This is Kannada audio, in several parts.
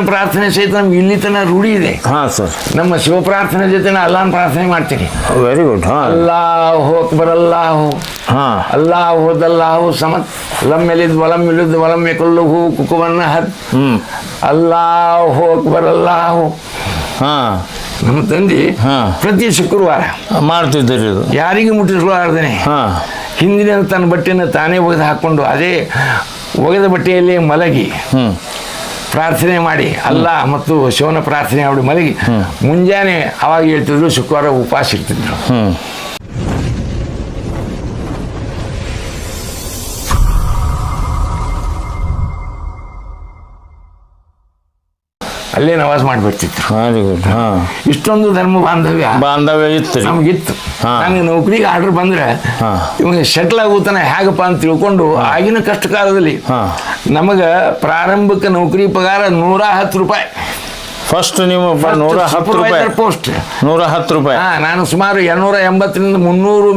ಅಲ್ಲಾನ ಪ್ರಾರ್ಥನೆ ಸಹಿತ ನಮ್ಗೆ ಇಲ್ಲಿ ತನಕ ರೂಢಿ ಇದೆ. ಹಾಂ ಸರ್ ನಮ್ಮ ಶಿವ ಪ್ರಾರ್ಥನೆ ಜೊತೆ ಅಲ್ಲಾನ್ ಪ್ರಾರ್ಥನೆ ಮಾಡ್ತೀನಿ ವೆರಿ ಗುಡ್ ಹಾಂ. ಅಲ್ಲಾಹು ಅಕ್ಬರ್ ಅಲ್ಲಾಹು. ಹಾಂ. ಅಲ್ಲಾಹು ಅಲ್ಲಾಹು ಸಮತ್. ಲಮ್ ಎಲಿದ್ ವಲಂ ಇಳಿದ್ ವಲಂ ಎಕಲ್ಲು ಹೂ ಕುಕುವನ್ನ ಹತ್ ಹ್ಞೂ ಅಲ್ಲಾಹು ಅಕ್ಬರ್ ಅಲ್ಲಾಹು. ಹಾಂ. ನಮ್ಮ ತಂದೆ ಹಾ. ಪ್ರತಿ ಶುಕ್ರವಾರ ಮಾಡ್ತಿದ್ದೀರಿ ಇದು. ಯಾರಿಗೂ ಮುಟ್ಟಿಸಲಾರ್ದೇನೆ ಹಾಂ. ಹಿಂದಿನ ತನ್ನ ಬಟ್ಟೆಯನ್ನು ತಾನೇ ಒಗೆದು ಹಾಕ್ಕೊಂಡು ಅದೇ ಒಗೆದ ಬಟ್ಟೆಯಲ್ಲಿ ಮಲಗಿ ಹ್ಞೂ ಪ್ರಾರ್ಥನೆ ಮಾಡಿ ಅಲ್ಲ ಮತ್ತು ಶಿವನ ಪ್ರಾರ್ಥನೆ ಮಾಡಿ ಮಲಗಿ. ಮುಂಜಾನೆ ಅವಾಗ ಹೇಳ್ತಿದ್ರು ಶುಕ್ರವಾರ ಉಪವಾಸ ಇರ್ತಿದ್ರು. ಅಲ್ಲೇ ನವಾಜ್ ಮಾಡ್ಬಿಡ್ತಿತ್ತು ವೆರಿ ಗುಡ್ ಹಾಂ ಇಷ್ಟೊಂದು ಧರ್ಮ ಬಾಂಧವ್ಯ ಬಾಂಧವ್ಯ ಇತ್ತು ನಮಗಿತ್ತು. ನಂಗೆ ನೌಕರಿಗೆ ಆರ್ಡರ್ ಬಂದ್ರೆ. ಇವಾಗ ಸೆಟ್ಲ್ ಆಗುತ್ತಾನೆ ಹೇಗಪ್ಪ ಅಂತ ತಿಳ್ಕೊಂಡು ಆಗಿನ ಕಷ್ಟ ಕಾಲದಲ್ಲಿ ಹಾ. ನಮಗೆ ಪ್ರಾರಂಭಿಕ ನೌಕರಿ ಪಗಾರ ನೂರ ಹತ್ತು ರೂಪಾಯಿ. ಫಸ್ಟ್ ನೀವು ನೂರ ಹತ್ತು ರೂಪಾಯಿ. ಪೋಸ್ಟ್ ನೂರ ಹತ್ತು ರೂಪಾಯಿ. ಹಾ ನಾನು ಸುಮಾರು ಎರಡ್ನೂರ ಎಂಬತ್ತರಿಂದ ಮುನ್ನೂರು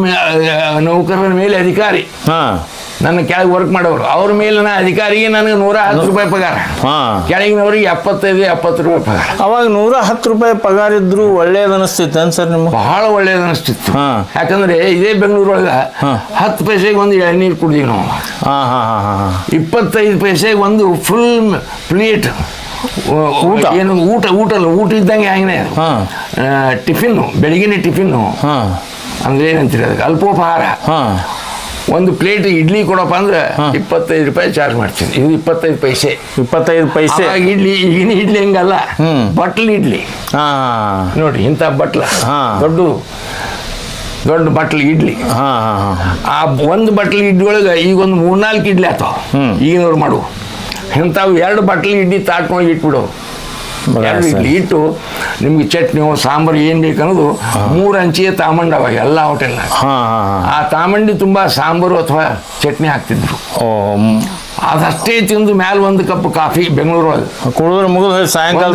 ನೌಕರರ ಮೇಲೆ ಅಧಿಕಾರಿ. ಹಾಂ. ನನ್ನ ಕೆಳಗೆ ವರ್ಕ್ ಮಾಡೋರು. ಅವ್ರ ಮೇಲಿನ ಅಧಿಕಾರಿಗೆ ನನಗೆ ನೂರ ಹತ್ತು ರೂಪಾಯಿ ಪಗಾರ. ಹಾಂ. ಕೆಳಗಿನವ್ರಿಗೆ ಎಪ್ಪತ್ತೈದು ಎಪ್ಪತ್ತು ರೂಪಾಯಿ ಪಗಾರ. ಅವಾಗ ನೂರ ಹತ್ತು ರೂಪಾಯಿ ಪಗಾರ ಇದ್ರು ಒಳ್ಳೇದು ಅನಿಸ್ತಿತ್ತು ಅನ್ಸರ್ ನಿಮ್ಗೆ? ಬಹಳ ಒಳ್ಳೇದು ಅನಿಸ್ತಿತ್ತು ಹಾ. ಯಾಕಂದ್ರೆ ಇದೇ ಬೆಂಗಳೂರೊಳಗೆ. ಹತ್ತು ಪೈಸೆಗೆ ಒಂದು ಎಳ್ನೀರು ಕುಡಿದೀವಿ ನಾವು. ಇಪ್ಪತ್ತೈದು ಪೈಸೆಗೆ ಒಂದು ಫುಲ್ ಪ್ಲೇಟ್ ಊಟ. ಏನು ಊಟ ಊಟ ಅಲ್ಲ ಊಟ ಇದ್ದಂಗೆ ಹಂಗೆ ಟಿಫಿನ್ನು ಬೆಳಗಿನ ಟಿಫಿನ್ನು. ಹಾಂ. ಅಂದ್ರೆ ಏನಂತೀರಿ ಅದಕ್ಕೆ? ಅಲ್ಪೋಪಹಾರ. ಹಾಂ. ಒಂದು ಪ್ಲೇಟ್ ಇಡ್ಲಿ ಕೊಡಪ್ಪ ಅಂದ್ರೆ ಇಪ್ಪತ್ತೈದು ರೂಪಾಯಿ ಚಾರ್ಜ್ ಮಾಡ್ತೀನಿ. ಇದು ಇಪ್ಪತ್ತೈದು ಪೈಸೆ. ಇಪ್ಪತ್ತೈದು ಪೈಸೆ. ಇಡ್ಲಿ ಈಗಿನ ಇಡ್ಲಿ ಹೆಂಗಲ್ಲ. ಬಟ್ಲ್ ಇಡ್ಲಿ. ಹಾಂ. ನೋಡಿ ಇಂಥ ಬಟ್ಲ. ಹಾ. ದೊಡ್ಡ ದೊಡ್ಡ ಬಟ್ಲ್ ಇಡ್ಲಿ. ಹಾಂ ಹಾಂ ಹಾಂ. ಆ ಒಂದು ಬಟ್ಲ್ ಇಡ್ಲಿ ಒಳಗೆ ಈಗ ಒಂದು ಮೂರ್ನಾಲ್ಕು ಇಡ್ಲಿ ಆತಾವ. ಈಗಿನವ್ರು ಮಾಡು. ಇಂಥವು ಎರಡು ಬಟ್ಲ್ ಇಡ್ಲಿ ತಾಟ್ಕೊಂಡು ಇಟ್ಬಿಡು. ಇಟ್ಟು ನಿಮ್ಗೆ ಚಟ್ನಿ ಸಾಂಬಾರು ಏನು ಬೇಕು ಅನ್ನೋದು ಮೂರು ಅಂಚೆಯ ತಾಮಂಡ ಎಲ್ಲ ಹೋಟೆಲ್ ಆ ತಾಮಂಡಿ ತುಂಬ ಸಾಂಬಾರು ಅಥವಾ ಚಟ್ನಿ ಹಾಕ್ತಿದ್ರು. ಅದಷ್ಟೇ ತಿಂದು ಮ್ಯಾಲ ಒಂದು ಕಪ್ ಕಾಫಿ ಬೆಂಗಳೂರು ಕುಡಿದ್ರೆ ಮುಗಿದು ಸಾಯಂಕಾಲ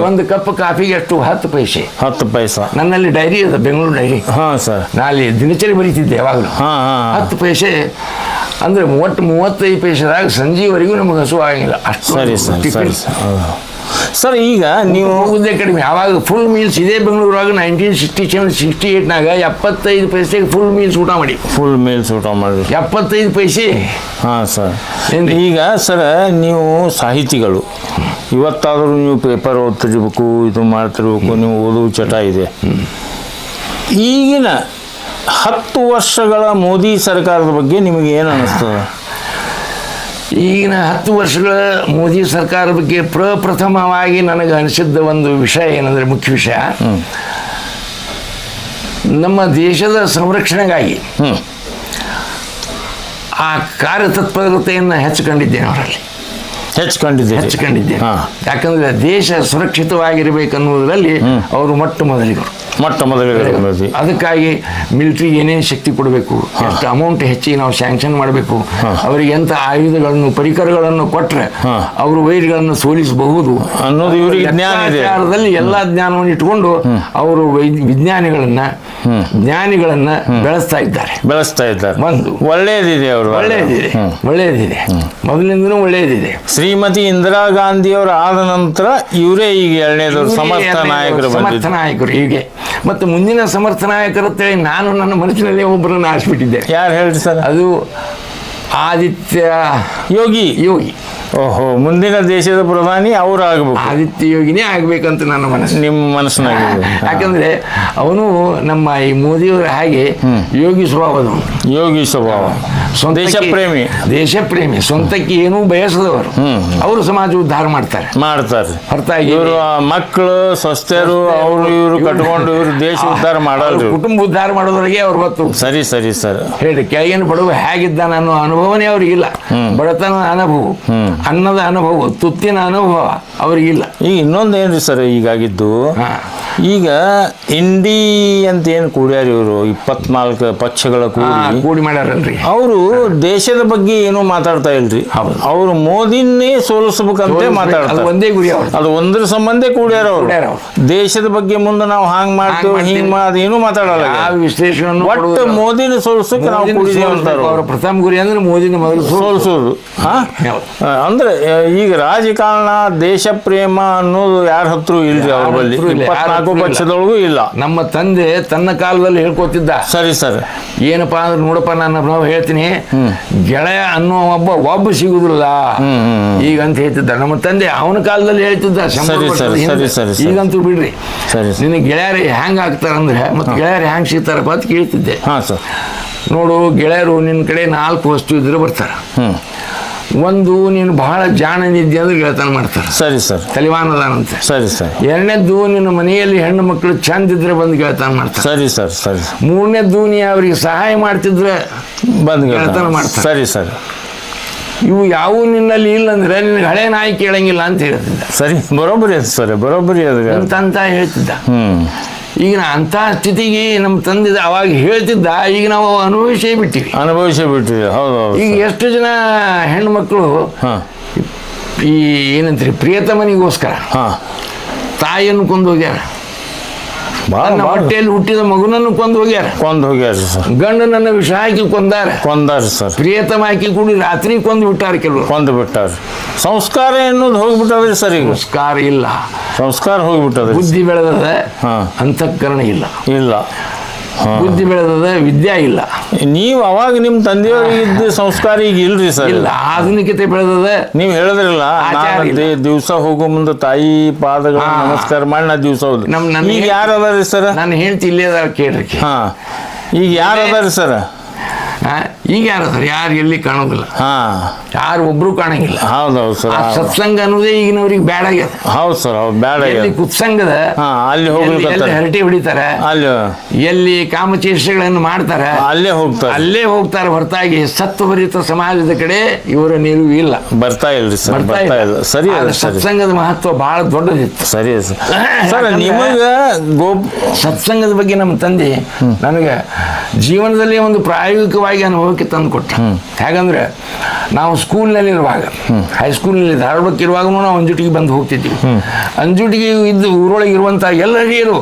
ಒಂದು ಕಪ್ ಕಾಫಿಗೆ- ಎಷ್ಟು ಹತ್ತು ಪೈಸೆ. ಹತ್ತು ಪೈಸೆ. ನನ್ನಲ್ಲಿ ಡೈರಿ ಅದ ಬೆಂಗಳೂರು ಡೈರಿ. ಹಾಂ ಸರ್. ನಾ ಅಲ್ಲಿ ದಿನಚರಿ ಬರೀತಿದ್ದೆ ಯಾವಾಗಲೂ. ಹತ್ತು ಪೈಸೆ ಅಂದ್ರೆ ಒಟ್ಟು ಮೂವತ್ತೈದು ಪೈಸೆದಾಗ ಸಂಜೆವರೆಗೂ ನಮಗೆ ಹಸು ಆಗಿಲ್ಲ ಅಷ್ಟು ಸರಿ ಸರ್. ಸರಿ ಈಗ ನೀವು ಹೋಗುದೇ ಕಡಿಮೆ. ಆವಾಗ ಫುಲ್ ಮೀಲ್ಸ್ ಇದೇ ಬೆಂಗಳೂರಾಗ ನೈನ್ಟೀನ್ ಸಿಕ್ಸ್ಟಿ ಸೆವೆನ್ ಸಿಕ್ಸ್ಟಿ ಏಟ್ನಾಗ ಎಪ್ಪತ್ತೈದು ಪೈಸೆಗೆ ಫುಲ್ ಮೀಲ್ಸ್ ಊಟ ಮಾಡಿ. ಫುಲ್ ಮೀಲ್ಸ್ ಊಟ ಮಾಡಿ. ಎಪ್ಪತ್ತೈದು ಪೈಸೆ. ಹಾಂ ಸರ್. ಈಗ ಸರ್ ನೀವು ಸಾಹಿತಿಗಳು. ಇವತ್ತಾದರೂ ನೀವು ಪೇಪರ್ ಓದ್ತಿರ್ಬೇಕು ಇದು ಮಾಡ್ತಿರ್ಬೇಕು ನೀವು ಓದುವ ಚಟ ಇದೆ. ಈಗಿನ ಹತ್ತು ವರ್ಷಗಳ ಮೋದಿ ಸರ್ಕಾರದ ಬಗ್ಗೆ ನಿಮಗೆ ಏನು ಅನ್ನಿಸ್ತದೆ ಈಗಿನ ಹತ್ತು ವರ್ಷಗಳ ಮೋದಿ ಸರ್ಕಾರ ಬಗ್ಗೆ ಪ್ರಪ್ರಥಮವಾಗಿ ನನಗೆ ಅನಿಸಿದ್ದ ಒಂದು ವಿಷಯ ಏನಂದರೆ ಮುಖ್ಯ ವಿಷಯ. ನಮ್ಮ ದೇಶದ ಸಂರಕ್ಷಣೆಗಾಗಿ ಆ ಕಾರ್ಯತತ್ಪರತೆಯನ್ನು ಹೆಚ್ಚಿಕೊಂಡಿದ್ದೇನೆ ಅವರಲ್ಲಿ. ಹೆಚ್ಕೊಂಡಿದ್ದೀರಿ ಹೆಚ್ಚಿಕೊಂಡಿದ್ದೇನೆ. ಯಾಕಂದ್ರೆ ದೇಶ ಸುರಕ್ಷಿತವಾಗಿರಬೇಕನ್ನುವುದರಲ್ಲಿ ಅವರು ಮೊಟ್ಟ ಮೊದಲಿಗರು. ಮೊಟ್ಟ ಮೊದಲಿಗೆ ಅದಕ್ಕಾಗಿ ಮಿಲಿಟ್ರಿ ಏನೇನು ಶಕ್ತಿ ಕೊಡಬೇಕು ಎಷ್ಟು ಅಮೌಂಟ್ ಹೆಚ್ಚಿಗೆ ನಾವು ಸ್ಯಾಂಕ್ಷನ್ ಮಾಡಬೇಕು ಅವರಿಗೆ ಎಂಥ ಆಯುಧಗಳನ್ನು ಪರಿಕರಗಳನ್ನು ಕೊಟ್ಟರೆ. ಅವರು ವೈರಿಗಳನ್ನು ಸೋಲಿಸಬಹುದು. ಅನ್ನೋದು ಇವ್ರಿಗೆ ಜ್ಞಾನ ಇದೆ. ಎಲ್ಲ ಜ್ಞಾನವನ್ನು ಇಟ್ಕೊಂಡು ಅವರು ವಿಜ್ಞಾನಿಗಳನ್ನ ಜ್ಞಾನಿಗಳನ್ನ ಬೆಳೆಸ್ತಾ ಇದ್ದಾರೆ. ಬೆಳೆಸ್ತಾ ಇದ್ದಾರೆ. ಒಂದು. ಒಳ್ಳೇದಿದೆ ಅವರು. ಒಳ್ಳೆಯದಿದೆ. ಒಳ್ಳೆಯದಿದೆ. ಮೊದಲಿಂದನೂ ಒಳ್ಳೆಯದಿದೆ. ಶ್ರೀಮತಿ ಇಂದಿರಾ ಗಾಂಧಿಯವರು ಆದ ನಂತರ ಇವರೇ ಈಗ ಎರಡನೇದವರು ಸಮರ್ಥ ನಾಯಕರು ಸಮರ್ಥ ನಾಯಕರು. ಹೀಗೆ ಮತ್ತು ಮುಂದಿನ ಸಮರ್ಥ ನಾಯಕರು ಅಂತೇಳಿ ನಾನು ನನ್ನ ಮನಸ್ಸಿನಲ್ಲಿ ಒಬ್ಬರನ್ನು ಆರಿಸ್ಬಿಟ್ಟಿದ್ದೆ ಯಾರು ಹೇಳಿ ಸರ್? ಅದು ಆದಿತ್ಯ ಯೋಗಿ. ಯೋಗಿ. ಓಹೋ ಮುಂದಿನ ದೇಶದ ಪ್ರಧಾನಿ ಅವ್ರು ಆಗಬೇಕು ಆದಿತ್ಯ ಯೋಗಿನೇ ಆಗ್ಬೇಕಂತ ನನ್ನ ಮನಸ್ಸು. ನಿಮ್ಮ ಮನಸ್ಸಿನಾಗ ಯಾಕಂದ್ರೆ ಅವನು ನಮ್ಮ ಈ ಮೋದಿಯವರ ಹಾಗೆ ಯೋಗಿ ಸ್ವಭಾವದವನು. ಯೋಗಿ ಸ್ವಭಾವ. ದೇಶ ಪ್ರೇಮಿ ದೇಶ ಪ್ರೇಮಿ ಸ್ವಂತಕ್ಕೆ ಏನೂ ಬಯಸದವರು. ಅವರು ಸಮಾಜ ಉದ್ಧಾರ ಮಾಡ್ತಾರೆ. ಮಾಡ್ತಾರೆ. ಹೊರತಾಗಿ ಇವರು ಮಕ್ಕಳು ಸ್ವಸ್ಥರು ಅವರು ಇವರು ಕಟ್ಕೊಂಡು ಇವರು ದೇಶ ಉದ್ಧಾರ ಮಾಡೋದು ಕುಟುಂಬ ಉದ್ಧಾರ ಮಾಡೋದ್ರಿಗೆ ಅವ್ರು ಗೊತ್ತು ಸರಿ ಸರಿ ಸರ್. ಹೇಳಿ ಕೆಳಗಿನ ಬಡವ ಹೇಗಿದ್ದಾನ ಅನ್ನೋ ಅನುಭವನೇ ಅವ್ರಿಗಿಲ್ಲ. ಬಡತನ ಅನುಭವ. ಅನ್ನದ ಅನುಭವ ತುತ್ತಿನ ಅನುಭವ ಅವ್ರಿಗಿಲ್ಲ ಈಗ ಇನ್ನೊಂದು ಏನ್ರಿ ಸರ್ ಈಗಾಗಿದ್ದು. ಈಗ ಇಂಡಿ ಅಂತ ಏನು ಕೂಡ್ಯಾರ ಇವರು? ಇಪ್ಪತ್ನಾಲ್ಕು ಪಕ್ಷಗಳ ಕೂಡಿ. ಕೂಡಿ ಮಾಡ್ಯಾರಲ್ರಿ. ಅವರು ದೇಶದ ಬಗ್ಗೆ ಏನೂ ಮಾತಾಡ್ತಾ ಇಲ್ರಿ. ಅವರು ಮೋದಿನೇ ಸೋಲಿಸಬೇಕಂತ ಮಾತಾಡ್ತಾರೆ. ಒಂದೇ ಗುರಿ ಅದು ಒಂದ್ರ ಸಂಬಂಧ ಕೂಡ್ಯಾರ ಅವರು. ದೇಶದ ಬಗ್ಗೆ ಮುಂದೆ ನಾವು ಹಾಂಗ್ ಮಾಡ್ತೇವೆ. ಹಿಂಗ್ ಮಾಡಿ ಏನು ಮಾತಾಡಲ್ಲ ವಿಶ್ಲೇಷಣೆ ಒಟ್ಟು ಮೋದಿನ ಸೋಲ್ಸಕ್ಕೆ ನಾವು ಕೂಡಿದೇವೆ ಅಂತಾರೆ ಅವರ ಪ್ರಥಮ ಗುರಿ ಅಂದ್ರೆ ಮೋದಿನ ಮೊದಲು ಸೋಲ್ಸೋದು. ಅಂದ್ರೆ ಈಗ ರಾಜಕಾರಣ ದೇಶ ಪ್ರೇಮ ಅನ್ನೋದು ಯಾರ ಹತ್ರ ಇಲ್ರಿ ಅವ್ರ ಬಳಿ ಹತ್ರೂ ಇಲ್ಲ. ಪಕ್ಷದೊಳಗೂ ನಮ್ಮ ತಂದೆ ತನ್ನ ಕಾಲದಲ್ಲಿ ಹೇಳ್ಕೊತಿದ್ದ. ಸರಿ ಸರ್. ಏನಪ್ಪಾ ಅಂದ್ರೆ ನೋಡಪ್ಪ ನಾನು ನಾವು ಹೇಳ್ತೀನಿ. ಗೆಳೆಯ ಅನ್ನೋ ಒಬ್ಬ ಒಬ್ಬ ಸಿಗುದಿಲ್ಲ ಈಗಂತ ಹೇಳ್ತಿದ್ದ. ನಮ್ಮ ತಂದೆ ಅವನ ಕಾಲದಲ್ಲಿ ಹೇಳ್ತಿದ್ದ. ಈಗಂತೂ ಬಿಡ್ರಿ. ಸರಿ ನಿನ್ನ ಗೆಳೆಯರು ಹ್ಯಾಂಗ್ ಆಗ್ತಾರಂದ್ರೆ ಮತ್ತೆ ಗೆಳೆಯರು ಹ್ಯಾಂಗ್ ಸಿಗ್ತಾರಪ್ಪ ಅಂತ ಕೇಳ್ತಿದ್ದೆ. ಹಾಂ ಸರ್. ನೋಡು ಗೆಳೆಯರು ನಿನ್ನ ಕಡೆ ನಾಲ್ಕು ವಸ್ತು ಇದ್ರೆ ಬರ್ತಾರ. ಒಂದು ನೀನು ಬಹಳ ಜಾಣನಿದ್ದೆ ಅಂದ್ರೆ ಗೆಳೆತನ ಮಾಡ್ತಾರೆ. ಸರಿ ಸರ್. ತಲಿವಾನದಾನಂತೆ. ಸರಿ ಸರ್. ಎರಡನೇದ್ದು ನಿನ್ನ ಮನೆಯಲ್ಲಿ ಹೆಣ್ಣು ಮಕ್ಕಳು ಚಂದ ಇದ್ರೆ ಬಂದು ಗೆಳೆತನ ಮಾಡ್ತಾರೆ. ಸರಿ ಸರ್ ಸರಿ ಮೂರನೇದ್ದು ನೀ ಅವ್ರಿಗೆ ಸಹಾಯ ಮಾಡ್ತಿದ್ರೆ ಬಂದು ಗೆಳೆತನ ಮಾಡ್ತಾರೆ. ಸರಿ ಸರ್. ಇವು ಯಾವ ನಿನ್ನಲ್ಲಿ ಇಲ್ಲ ಅಂದ್ರೆ ನಿನಗೆ ಹಳೆ ನಾಯಿ ಕೇಳಂಗಿಲ್ಲ ಅಂತ ಹೇಳ್ತಿದ್ದ ಸರಿ ಬರೋಬ್ಬರಿ ಅದು ಸರ್ ಬರೋಬ್ಬರಿ ಅದು. ಅಂತ ಅಂತ ಹೇಳ್ತಿದ್ದ. ಹ್ಞೂ ಈಗ ನಾ ಅಂಥ ಸ್ಥಿತಿಗೆ ನಮ್ಮ ತಂದೆ ಅವಾಗ ಹೇಳ್ತಿದ್ದ ಈಗ ನಾವು ಅನುಭವಿಸೇ ಬಿಟ್ಟಿವಿ. ಅನುಭವಿಸೇ ಬಿಟ್ಟಿದೆ ಹೌದು ಹೌದು ಈಗ ಎಷ್ಟು ಜನ ಹೆಣ್ಣು ಮಕ್ಕಳು ಹಾಂ. ಈ ಏನಂತೀರಿ ಪ್ರಿಯತಮನಿಗೋಸ್ಕರ ಹಾಂ. ತಾಯಿಯನ್ನು ಕೊಂದು ಹೋಗ್ಯಾರ ತನ್ನ ಹೊಟ್ಟೆಯಲ್ಲಿ ಹುಟ್ಟಿದ ಮಗುನನ್ನು ಕೊಂದು ಹೋಗ್ಯಾರ. ಕೊಂದು ಹೋಗ್ಯಾರ ಸರ್. ಗಂಡನನ್ನು ವಿಷ ಹಾಕಿ ಕೊಂದಾರ. ಕೊಂದಾರ ಸರ್. ಪ್ರಿಯತಮ ಹಾಕಿ ಕೂಡಿ ರಾತ್ರಿ ಕೊಂದು ಬಿಟ್ಟಾರ ಕೆಲವರು. ಕೊಂದು ಬಿಟ್ಟಾರ. ಸಂಸ್ಕಾರ ಎನ್ನುವುದು ಹೋಗ್ಬಿಟ್ಟದ್ರಿ ಸರ್ ಈಗ? ಸಂಸ್ಕಾರ ಇಲ್ಲ. ಸಂಸ್ಕಾರ ಹೋಗ್ಬಿಟ್ಟದ್ರಿ ಬುದ್ಧಿ ಬೆಳೆದದ ಹಾ. ಅಂತಃಕರಣ ಇಲ್ಲ. ಇಲ್ಲ. ಬುದ್ಧಿ ಬೆಳೆದದ ವಿದ್ಯೆ ಇಲ್ಲ. ನೀವು ಅವಾಗ ನಿಮ್ಮ ತಂದೆಯವ್ರಿಗೆ ಇದ್ದ ಸಂಸ್ಕಾರ ಈಗ ಇಲ್ರಿ ಸರ್? ಇಲ್ಲ ಆಧುನಿಕತೆ ಬೆಳೆದದ ನೀವು ಹೇಳಿದ್ರಲ್ಲ ದಿವಸ ಹೋಗೋ ಮುಂದೆ ತಾಯಿ ಪಾದಗಳ ನಮಸ್ಕಾರ ಮಾಡಿ ನಾ ದಿವಸ ಹೋದ್ ನಮ್- ಈಗ ಯಾರು ಅದಾರಿ ಸರ್? ನಾನು ಹೇಳ್ತಿ ಇಲ್ಲೇ ಕೇಳ್ರಿ. ಹಾ. ಈಗ ಯಾರು ಅದಾರಿ ಸರ್? ಈಗ ಯಾರು ಸರ್? ಯಾರು ಎಲ್ಲಿ ಕಾಣೋದಿಲ್ಲ. ಹಾ. ಯಾರು ಒಬ್ರು ಕಾಣಂಗಿಲ್ಲ. ಹೌದೌದು ಸರ್ ಆ ಸತ್ಸಂಗ ಅನ್ನೋದೇ ಈಗಿನವ್ರಿಗೆ ಬೇಡ ಆಗ್ಯದ. ಹೌದು ಸರ್ ಹೌದು ಬೇಡ ಎಲ್ಲಿ ಕುತ್ಸಂಗದ ಹಾ ಅಲ್ಲಿ ಹೋಗ್ಲಿಕ್ಕೆ ಎಲ್ಲಿ ಹರಟೆ ಹೊಡಿತಾರ ಅಲ್ಲಿ ಎಲ್ಲಿ ಕಾಮಚೇಷ್ಟೆಗಳನ್ನು ಮಾಡ್ತಾರ ಅಲ್ಲೇ ಹೋಗ್ತಾರೆ. ಅಲ್ಲೇ ಹೋಗ್ತಾರೆ ಹೊರತಾಗಿ ಸತ್ವಭರಿತ ಸಮಾಜದ ಕಡೆ ಇವರ ನಿಲುವು ಇಲ್ಲ. ಬರ್ತಾ ಇಲ್ರಿ ಸರ್ ಬರ್ತಾ ಇಲ್ಲ. ಸರಿ ಸತ್ಸಂಗದ ಮಹತ್ವ ಬಹಳ ದೊಡ್ಡದಿತ್ತು. ಸರಿ ಸರ್. ನಿಮಗ ಗೋಪ್ ಸತ್ಸಂಗದ ಬಗ್ಗೆ ನಮ್ಮ ತಂದೆ ನನಗೆ ಜೀವನದಲ್ಲಿ ಒಂದು ಪ್ರಾಯೋಗಿಕವಾಗಿ ಅನುಭವಕ್ಕೆ ತಂದು ಕೊಟ್ಟ. ಹೇಗಂದ್ರೆ ನಾವು ಸ್ಕೂಲ್ನಲ್ಲಿ ಇರುವಾಗ ಹೈಸ್ಕೂಲ್ನಲ್ಲಿ ಧಾರವಾಡಕ್ಕೆ ಇರುವಾಗೂ ನಾವು ಅಂಜುಟಿಗೆ ಬಂದು ಹೋಗ್ತಿದ್ವಿ. ಅಂಜುಟಿಗೆ ಇದ್ದ ಊರೊಳಗೆ ಇರುವಂಥ ಎಲ್ಲ ಹಿರಿಯರು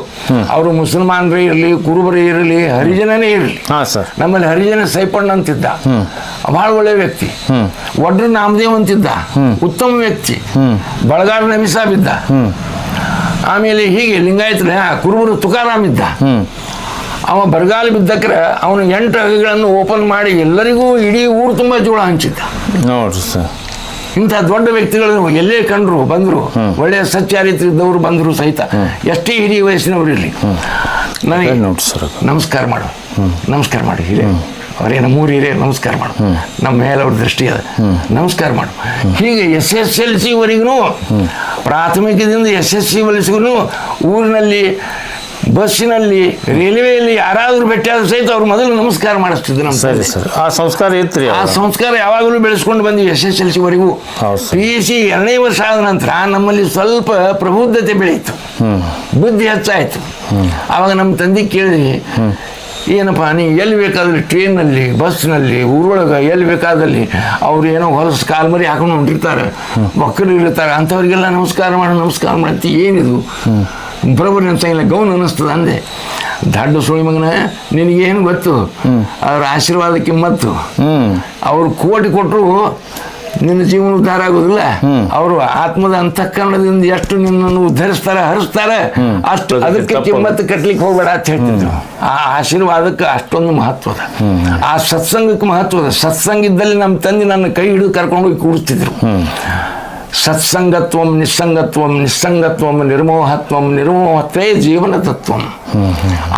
ಅವರು ಮುಸಲ್ಮಾನರೇ ಇರಲಿ ಕುರುಬರೇ ಇರಲಿ ಹರಿಜನನೇ ಇರಲಿ. ನಮ್ಮಲ್ಲಿ ಹರಿಜನ ಸೈಪಣ್ಣ ಅಂತಿದ್ದ. ಬಹಳ ಒಳ್ಳೆ ವ್ಯಕ್ತಿ. ಒಡ್ರ ನಾಮದೇವ್ ಅಂತಿದ್ದ. ಉತ್ತಮ ವ್ಯಕ್ತಿ. ಬಳಗಾರ ನಬಿಸಾ ಬಿದ್ದ ಆಮೇಲೆ ಹೀಗೆ ಲಿಂಗಾಯತರ ಕುರುಬರು ತುಕಾರಾಮ್ ಇದ್ದ. ಅವ ಬರಗಾಲ ಬಿದ್ದಕ್ರ ಅವನು ಎಂಟು ಅಗಿಗಳನ್ನು ಓಪನ್ ಮಾಡಿ ಎಲ್ಲರಿಗೂ ಇಡೀ ಊರು ತುಂಬ ಜೋಳ ಹಂಚಿದ್ದ. ನೋಡ್ರಿ ಸರ್. ಇಂಥ ದೊಡ್ಡ ವ್ಯಕ್ತಿಗಳು ಎಲ್ಲೇ ಕಂಡ್ರು ಬಂದರು ಒಳ್ಳೆಯ ಸಚ್ಚಾರಿತ್ರ ಇದ್ದವರು ಬಂದರು ಸಹಿತ. ಎಷ್ಟೇ ಹಿರಿಯ ವಯಸ್ಸಿನವರು ಇರಲಿ. ನನಗೆ ನಮಸ್ಕಾರ ಮಾಡು. ನಮಸ್ಕಾರ ಮಾಡಿ ಹಿರಿಯ ಅವರೇ ನಮ್ಮೂರು ಹಿರಿಯ ನಮಸ್ಕಾರ ಮಾಡು. ನಮ್ಮ ಮೇಲೆ ಅವ್ರ ದೃಷ್ಟಿ ಅದ. ನಮಸ್ಕಾರ ಮಾಡು. ಹೀಗೆ ಎಸ್ ಎಸ್ ಎಲ್ ಸಿವರೆಗೂ ಪ್ರಾಥಮಿಕದಿಂದ ಎಸ್ ಎಸ್ ಸಿ ವರೆಗೂ ಊರಿನಲ್ಲಿ ಬಸ್ಸಿನಲ್ಲಿ ರೈಲ್ವೆಯಲ್ಲಿ ಯಾರಾದರೂ ಭೇಟಿಯಾದ್ರೂ ಸಹಿತ ಅವ್ರು ಮೊದಲು ನಮಸ್ಕಾರ ಮಾಡಿಸ್ತಿದ್ರು ನಮ್ಮ ಸರಿ ಸರ್. ಆ ಸಂಸ್ಕಾರ ಇತ್ತು ಆ ಸಂಸ್ಕಾರ ಯಾವಾಗಲೂ ಬೆಳೆಸ್ಕೊಂಡು ಬಂದು ಎಸ್ ಎಸ್ ಎಲ್ ಸಿವರೆಗೂ. ಪಿ ಯು ಸಿ ಎರಡನೇ ವರ್ಷ ಆದ ನಂತರ ನಮ್ಮಲ್ಲಿ ಸ್ವಲ್ಪ ಪ್ರಬುದ್ಧತೆ ಬೆಳೀತು. ಬುದ್ಧಿ ಹೆಚ್ಚಾಯಿತು. ಆವಾಗ ನಮ್ಮ ತಂದೆ ಕೇಳಿ ಏನಪ್ಪ ನೀ ಎಲ್ಲಿ ಬೇಕಾದಲ್ಲಿ ಟ್ರೈನಲ್ಲಿ ಬಸ್ನಲ್ಲಿ ಊರೊಳಗೆ ಎಲ್ಲಿ ಬೇಕಾದಲ್ಲಿ ಅವ್ರು ಏನೋ ಹೊಲಸು ಕಾಲ್ ಮರಿ ಹಾಕೊಂಡು ಹೊಂಟಿರ್ತಾರೆ. ಮಕ್ಕಳು ಇರ್ತಾರೆ ಅಂಥವ್ರಿಗೆಲ್ಲ ನಮಸ್ಕಾರ ಮಾಡು ನಮಸ್ಕಾರ ಮಾಡ್ತಿ ಏನಿದು? ಬರೋಬ್ಬರಿ ಅನ್ಸಂಗಿಲ್ಲ ಗೌನ್ ಅನ್ನಿಸ್ತದ ಅಂದೆ. ದಡ್ಡ ಸುಳಿ ಮಗನ ನಿನಗೇನು ಗೊತ್ತು? ಅವ್ರ ಆಶೀರ್ವಾದ ಕಿಮ್ಮತ್ತು ಅವರು ಅವ್ರು ಕೋಟಿ ಕೊಟ್ಟರು ನಿನ್ನ ಜೀವನ ಉದ್ಧಾರ ಆಗೋದಿಲ್ಲ. ಅವರು ಆತ್ಮದ ಅಂತಃಕರಣದಿಂದ ಎಷ್ಟು ನಿನ್ನನ್ನು ಉದ್ಧರಿಸ್ತಾರೆ ಹರಿಸ್ತಾರೆ ಅಷ್ಟು ಅದಕ್ಕೆ ಕಿಮ್ಮತ್ತು ಕಟ್ಲಿಕ್ಕೆ ಹೋಗ್ಬೇಡ ಅಂತ ಹೇಳ್ತಿದ್ರು. ಆ ಆಶೀರ್ವಾದಕ್ಕೆ ಅಷ್ಟೊಂದು ಮಹತ್ವದ ಆ ಸತ್ಸಂಗಕ್ಕೆ ಮಹತ್ವದ ಸತ್ಸಂಗ ಇದ್ದಲ್ಲಿ ನಮ್ಮ ತಂದೆ ನನ್ನ ಕೈ ಹಿಡಿದು ಕರ್ಕೊಂಡು ಹೋಗಿ ಸತ್ಸಂಗತ್ವಂ ನಿಸ್ಸಂಗತ್ವಂ ನಿಸ್ಸಂಗತ್ವಂ ನಿರ್ಮೋಹತ್ವಂ ನಿರ್ಮೋಹತ್ವೇ ಜೀವನ ತತ್ವಂ.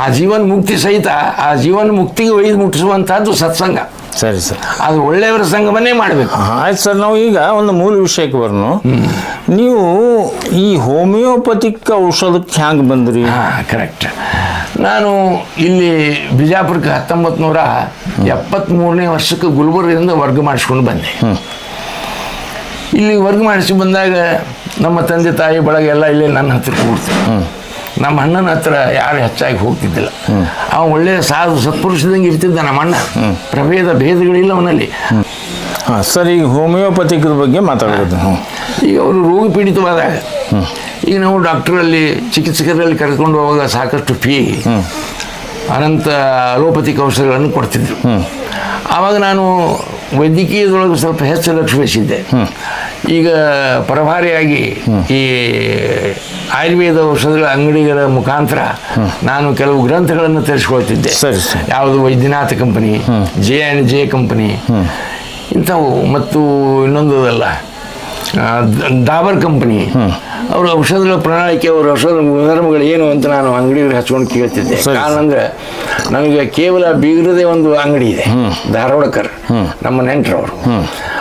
ಆ ಜೀವನ ಮುಕ್ತಿ ಸಹಿತ ಆ ಜೀವನ ಮುಕ್ತಿಗೆ ಒಯ್ದು ಮುಟ್ಟಿಸುವಂತಹದ್ದು ಸತ್ಸಂಗ. ಸರಿ ಸರ್. ಅದು ಒಳ್ಳೆಯವರ ಸಂಗಮನೇ ಮಾಡಬೇಕು. ಆಯ್ತು ಸರ್ ನಾವು ಈಗ ಒಂದು ಮೂಲ ವಿಷಯಕ್ಕೆ ಬರ್ನು ನೀವು ಈ ಹೋಮಿಯೋಪತಿಕ್ ಔಷಧಕ್ಕೆ ಹ್ಯಾಂಗೆ ಬಂದ್ರಿ? ಹಾಂ ಕರೆಕ್ಟ್ ನಾನು ಇಲ್ಲಿ ಬಿಜಾಪುರಕ್ಕೆ ಹತ್ತೊಂಬತ್ತು ನೂರ ಎಪ್ಪತ್ತ್ಮೂರನೇ ವರ್ಷಕ್ಕೆ ಗುಲ್ಬರ್ಗದಿಂದ ವರ್ಗ ಮಾಡಿಸ್ಕೊಂಡು ಬಂದೆ. ಇಲ್ಲಿ ವರ್ಗ ಮಾಡಿಸಿ ಬಂದಾಗ ನಮ್ಮ ತಂದೆ ತಾಯಿ ಬಳಗ ಎಲ್ಲ ಇಲ್ಲಿ ನನ್ನ ಹತ್ರ ಕೂಡ್ತು. ನಮ್ಮ ಅಣ್ಣನ ಹತ್ರ ಯಾರು ಹೆಚ್ಚಾಗಿ ಹೋಗ್ತಿದ್ದಿಲ್ಲ. ಅವ ಒಳ್ಳೆಯ ಸಾಧು ಸತ್ಪುರುಷದಂಗೆ ಇರ್ತಿದ್ದ ನಮ್ಮ ಅಣ್ಣ. ಪ್ರಭೇದ ಭೇದಗಳಿಲ್ಲ ಅವನಲ್ಲಿ. ಹಾಂ ಸರ್ ಈಗ ಹೋಮಿಯೋಪತಿಕ್ ಬಗ್ಗೆ ಮಾತಾಡೋದು. ಹ್ಞೂ ಈಗ ಅವರು ರೋಗ ಪೀಡಿತವಾದಾಗ ಈಗ ನಾವು ಡಾಕ್ಟ್ರಲ್ಲಿ ಚಿಕಿತ್ಸಕರಲ್ಲಿ ಕರ್ಕೊಂಡು ಹೋಗುವಾಗ ಸಾಕಷ್ಟು ಫೀ ಅನಂತ ಅಲೋಪತಿಕ್ ಔಷಧಿಗಳನ್ನು ಕೊಡ್ತಿದ್ರು. ಆವಾಗ ನಾನು ವೈದ್ಯಕೀಯದೊಳಗೆ ಸ್ವಲ್ಪ ಹೆಚ್ಚು ಲಕ್ಷ ವಹಿಸಿದ್ದೆ ಈಗ ಪರಭಾರಿಯಾಗಿ ಈ ಆಯುರ್ವೇದ ಔಷಧಗಳ ಅಂಗಡಿಗಳ ಮುಖಾಂತರ ನಾನು ಕೆಲವು ಗ್ರಂಥಗಳನ್ನು ತರಿಸ್ಕೊಳ್ತಿದ್ದೆ. ಯಾವುದು Baidyanath company J and J company ಇಂಥವು ಮತ್ತು ಇನ್ನೊಂದು ಅಲ್ಲ ಡಾಬರ್ ಕಂಪನಿ ಅವರ ಔಷಧಗಳ ಪ್ರಣಾಳಿಕೆ ಅವ್ರ ಔಷಧ ಗುಣಧರ್ಮಗಳು ಏನು ಅಂತ ನಾನು ಅಂಗಡಿಗಳು ಹಚ್ಕೊಂಡು ಕೇಳ್ತಿದ್ದೆ. ಕಾರಣ ಅಂದ್ರೆ ನನಗೆ ಕೇವಲ ಬೀಗರದೇ ಒಂದು ಅಂಗಡಿ ಇದೆ ಧಾರವಾಡಕರ್ ನಮ್ಮ ನೆಂಟರವರು.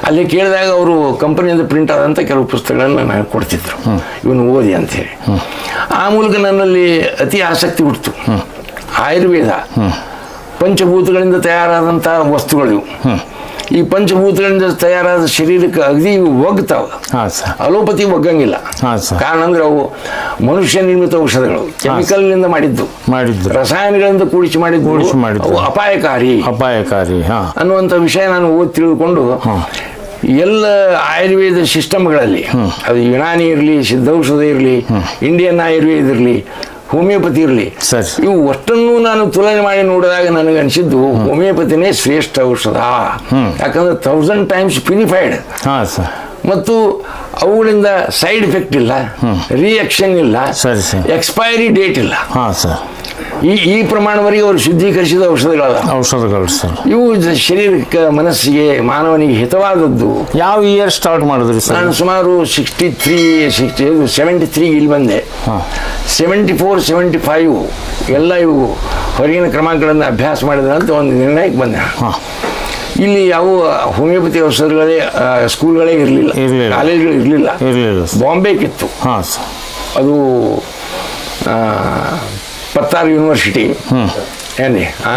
ಅಲ್ಲಿ ಕೇಳಿದಾಗ ಅವರು ಕಂಪನಿಯಿಂದ ಪ್ರಿಂಟ್ ಆದಂಥ ಕೆಲವು ಪುಸ್ತಕಗಳನ್ನು ನನಗೆ ಕೊಡ್ತಿದ್ರು. ಇವನು ಓದಿ ಅಂತೇಳಿ ಆ ಮೂಲಕ ನನ್ನಲ್ಲಿ ಅತಿ ಆಸಕ್ತಿ ಹುಟ್ಟಿತು ಆಯುರ್ವೇದ ಪಂಚಭೂತಗಳಿಂದ ತಯಾರಾದಂಥ ವಸ್ತುಗಳು ಈ ಪಂಚಭೂತಗಳಿಂದ ತಯಾರಾದ ಶರೀರಕ್ಕೆ ಅಗದಿ ಇವು ಒಗ್ತಾವೆ ಅಲೋಪತಿ ಒಗ್ಗಂಗಿಲ್ಲ. ಕಾರಣ ಅಂದ್ರೆ ಅವು ಮನುಷ್ಯ ನಿರ್ಮಿತ ಔಷಧಗಳು. ಕೆಮಿಕಲ್ನಿಂದ ಮಾಡಿದ್ದು. ಮಾಡಿದ್ದು. ರಸಾಯನಗಳಿಂದ ಕೂಡಿಸಿ ಮಾಡಿದ್ದು. ಅವು ಅಪಾಯಕಾರಿ. ಅಪಾಯಕಾರಿ ಹಾಂ. ಅನ್ನುವಂಥ ವಿಷಯ ನಾನು ಓದಿ ತಿಳಿದುಕೊಂಡು ಎಲ್ಲ ಆಯುರ್ವೇದ ಸಿಸ್ಟಮ್ಗಳಲ್ಲಿ ಅದು ಯುನಾನಿ ಇರಲಿ ಸಿದ್ಧೌಷಧ ಇರಲಿ ಇಂಡಿಯನ್ ಆಯುರ್ವೇದ ಇರಲಿ ಹೋಮಿಯೋಪತಿ ಇರಲಿ. ಸರಿ. ಇವು ಒಟ್ಟನ್ನು ನಾನು ತುಲನೆ ಮಾಡಿ ನೋಡಿದಾಗ ನನಗೆ ಅನಿಸಿದ್ದು ಹೋಮಿಯೋಪತಿನೇ ಶ್ರೇಷ್ಠ ಔಷಧ. ಯಾಕಂದ್ರೆ ಥೌಸಂಡ್ ಟೈಮ್ಸ್ ಪ್ಯೂರಿಫೈಡ್ ಹಾಂ ಸರ್. ಮತ್ತು ಅವುಗಳಿಂದ ಸೈಡ್ ಎಫೆಕ್ಟ್ ಇಲ್ಲ. ರಿಯಾಕ್ಷನ್ ಇಲ್ಲ. ಸರಿ, ಸರಿ. ಎಕ್ಸ್ಪೈರಿ ಡೇಟ್ ಇಲ್ಲ. ಹಾಂ ಸರ್. ಈ ಈ ಪ್ರಮಾಣವರೆಗೆ ಅವರು ಶುದ್ಧೀಕರಿಸಿದ ಔಷಧಗಳ ಔಷಧಗಳು ಸರ್. ಇವು ಶರೀರಕ್ಕೆ ಮನಸ್ಸಿಗೆ ಮಾನವನಿಗೆ ಹಿತವಾದದ್ದು. ಯಾವ ಇಯರ್ ಸ್ಟಾರ್ಟ್ ಮಾಡಿದ್ರಿ ಸರ್? ನಾನು ಸುಮಾರು sixty three sixty seventy three ಇಲ್ಲಿ ಬಂದೆ. ಸೆವೆಂಟಿ ಫೋರ್ ಸೆವೆಂಟಿ ಫೈವ್ ಎಲ್ಲ ಇವು ಹೊರಗಿನ ಕ್ರಮಗಳನ್ನು ಅಭ್ಯಾಸ ಮಾಡಿದ ಅಂತ ಒಂದು ನಿರ್ಣಯಕ್ಕೆ ಬಂದೆ ಇಲ್ಲಿ ಯಾವ ಹೋಮಿಯೋಪತಿ ಔಷಧಗಳೇ ಸ್ಕೂಲ್ಗಳೇ ಇರಲಿಲ್ಲ. ಕಾಲೇಜ್ಗಳು ಇರಲಿಲ್ಲ. ಬಾಂಬೆಗಿತ್ತು ಹಾಂ ಸರ್. ಅದು ಆ, ಪತ್ತಾರ್ ಯೂನಿವರ್ಸಿಟಿ ಏನಿ ಆ?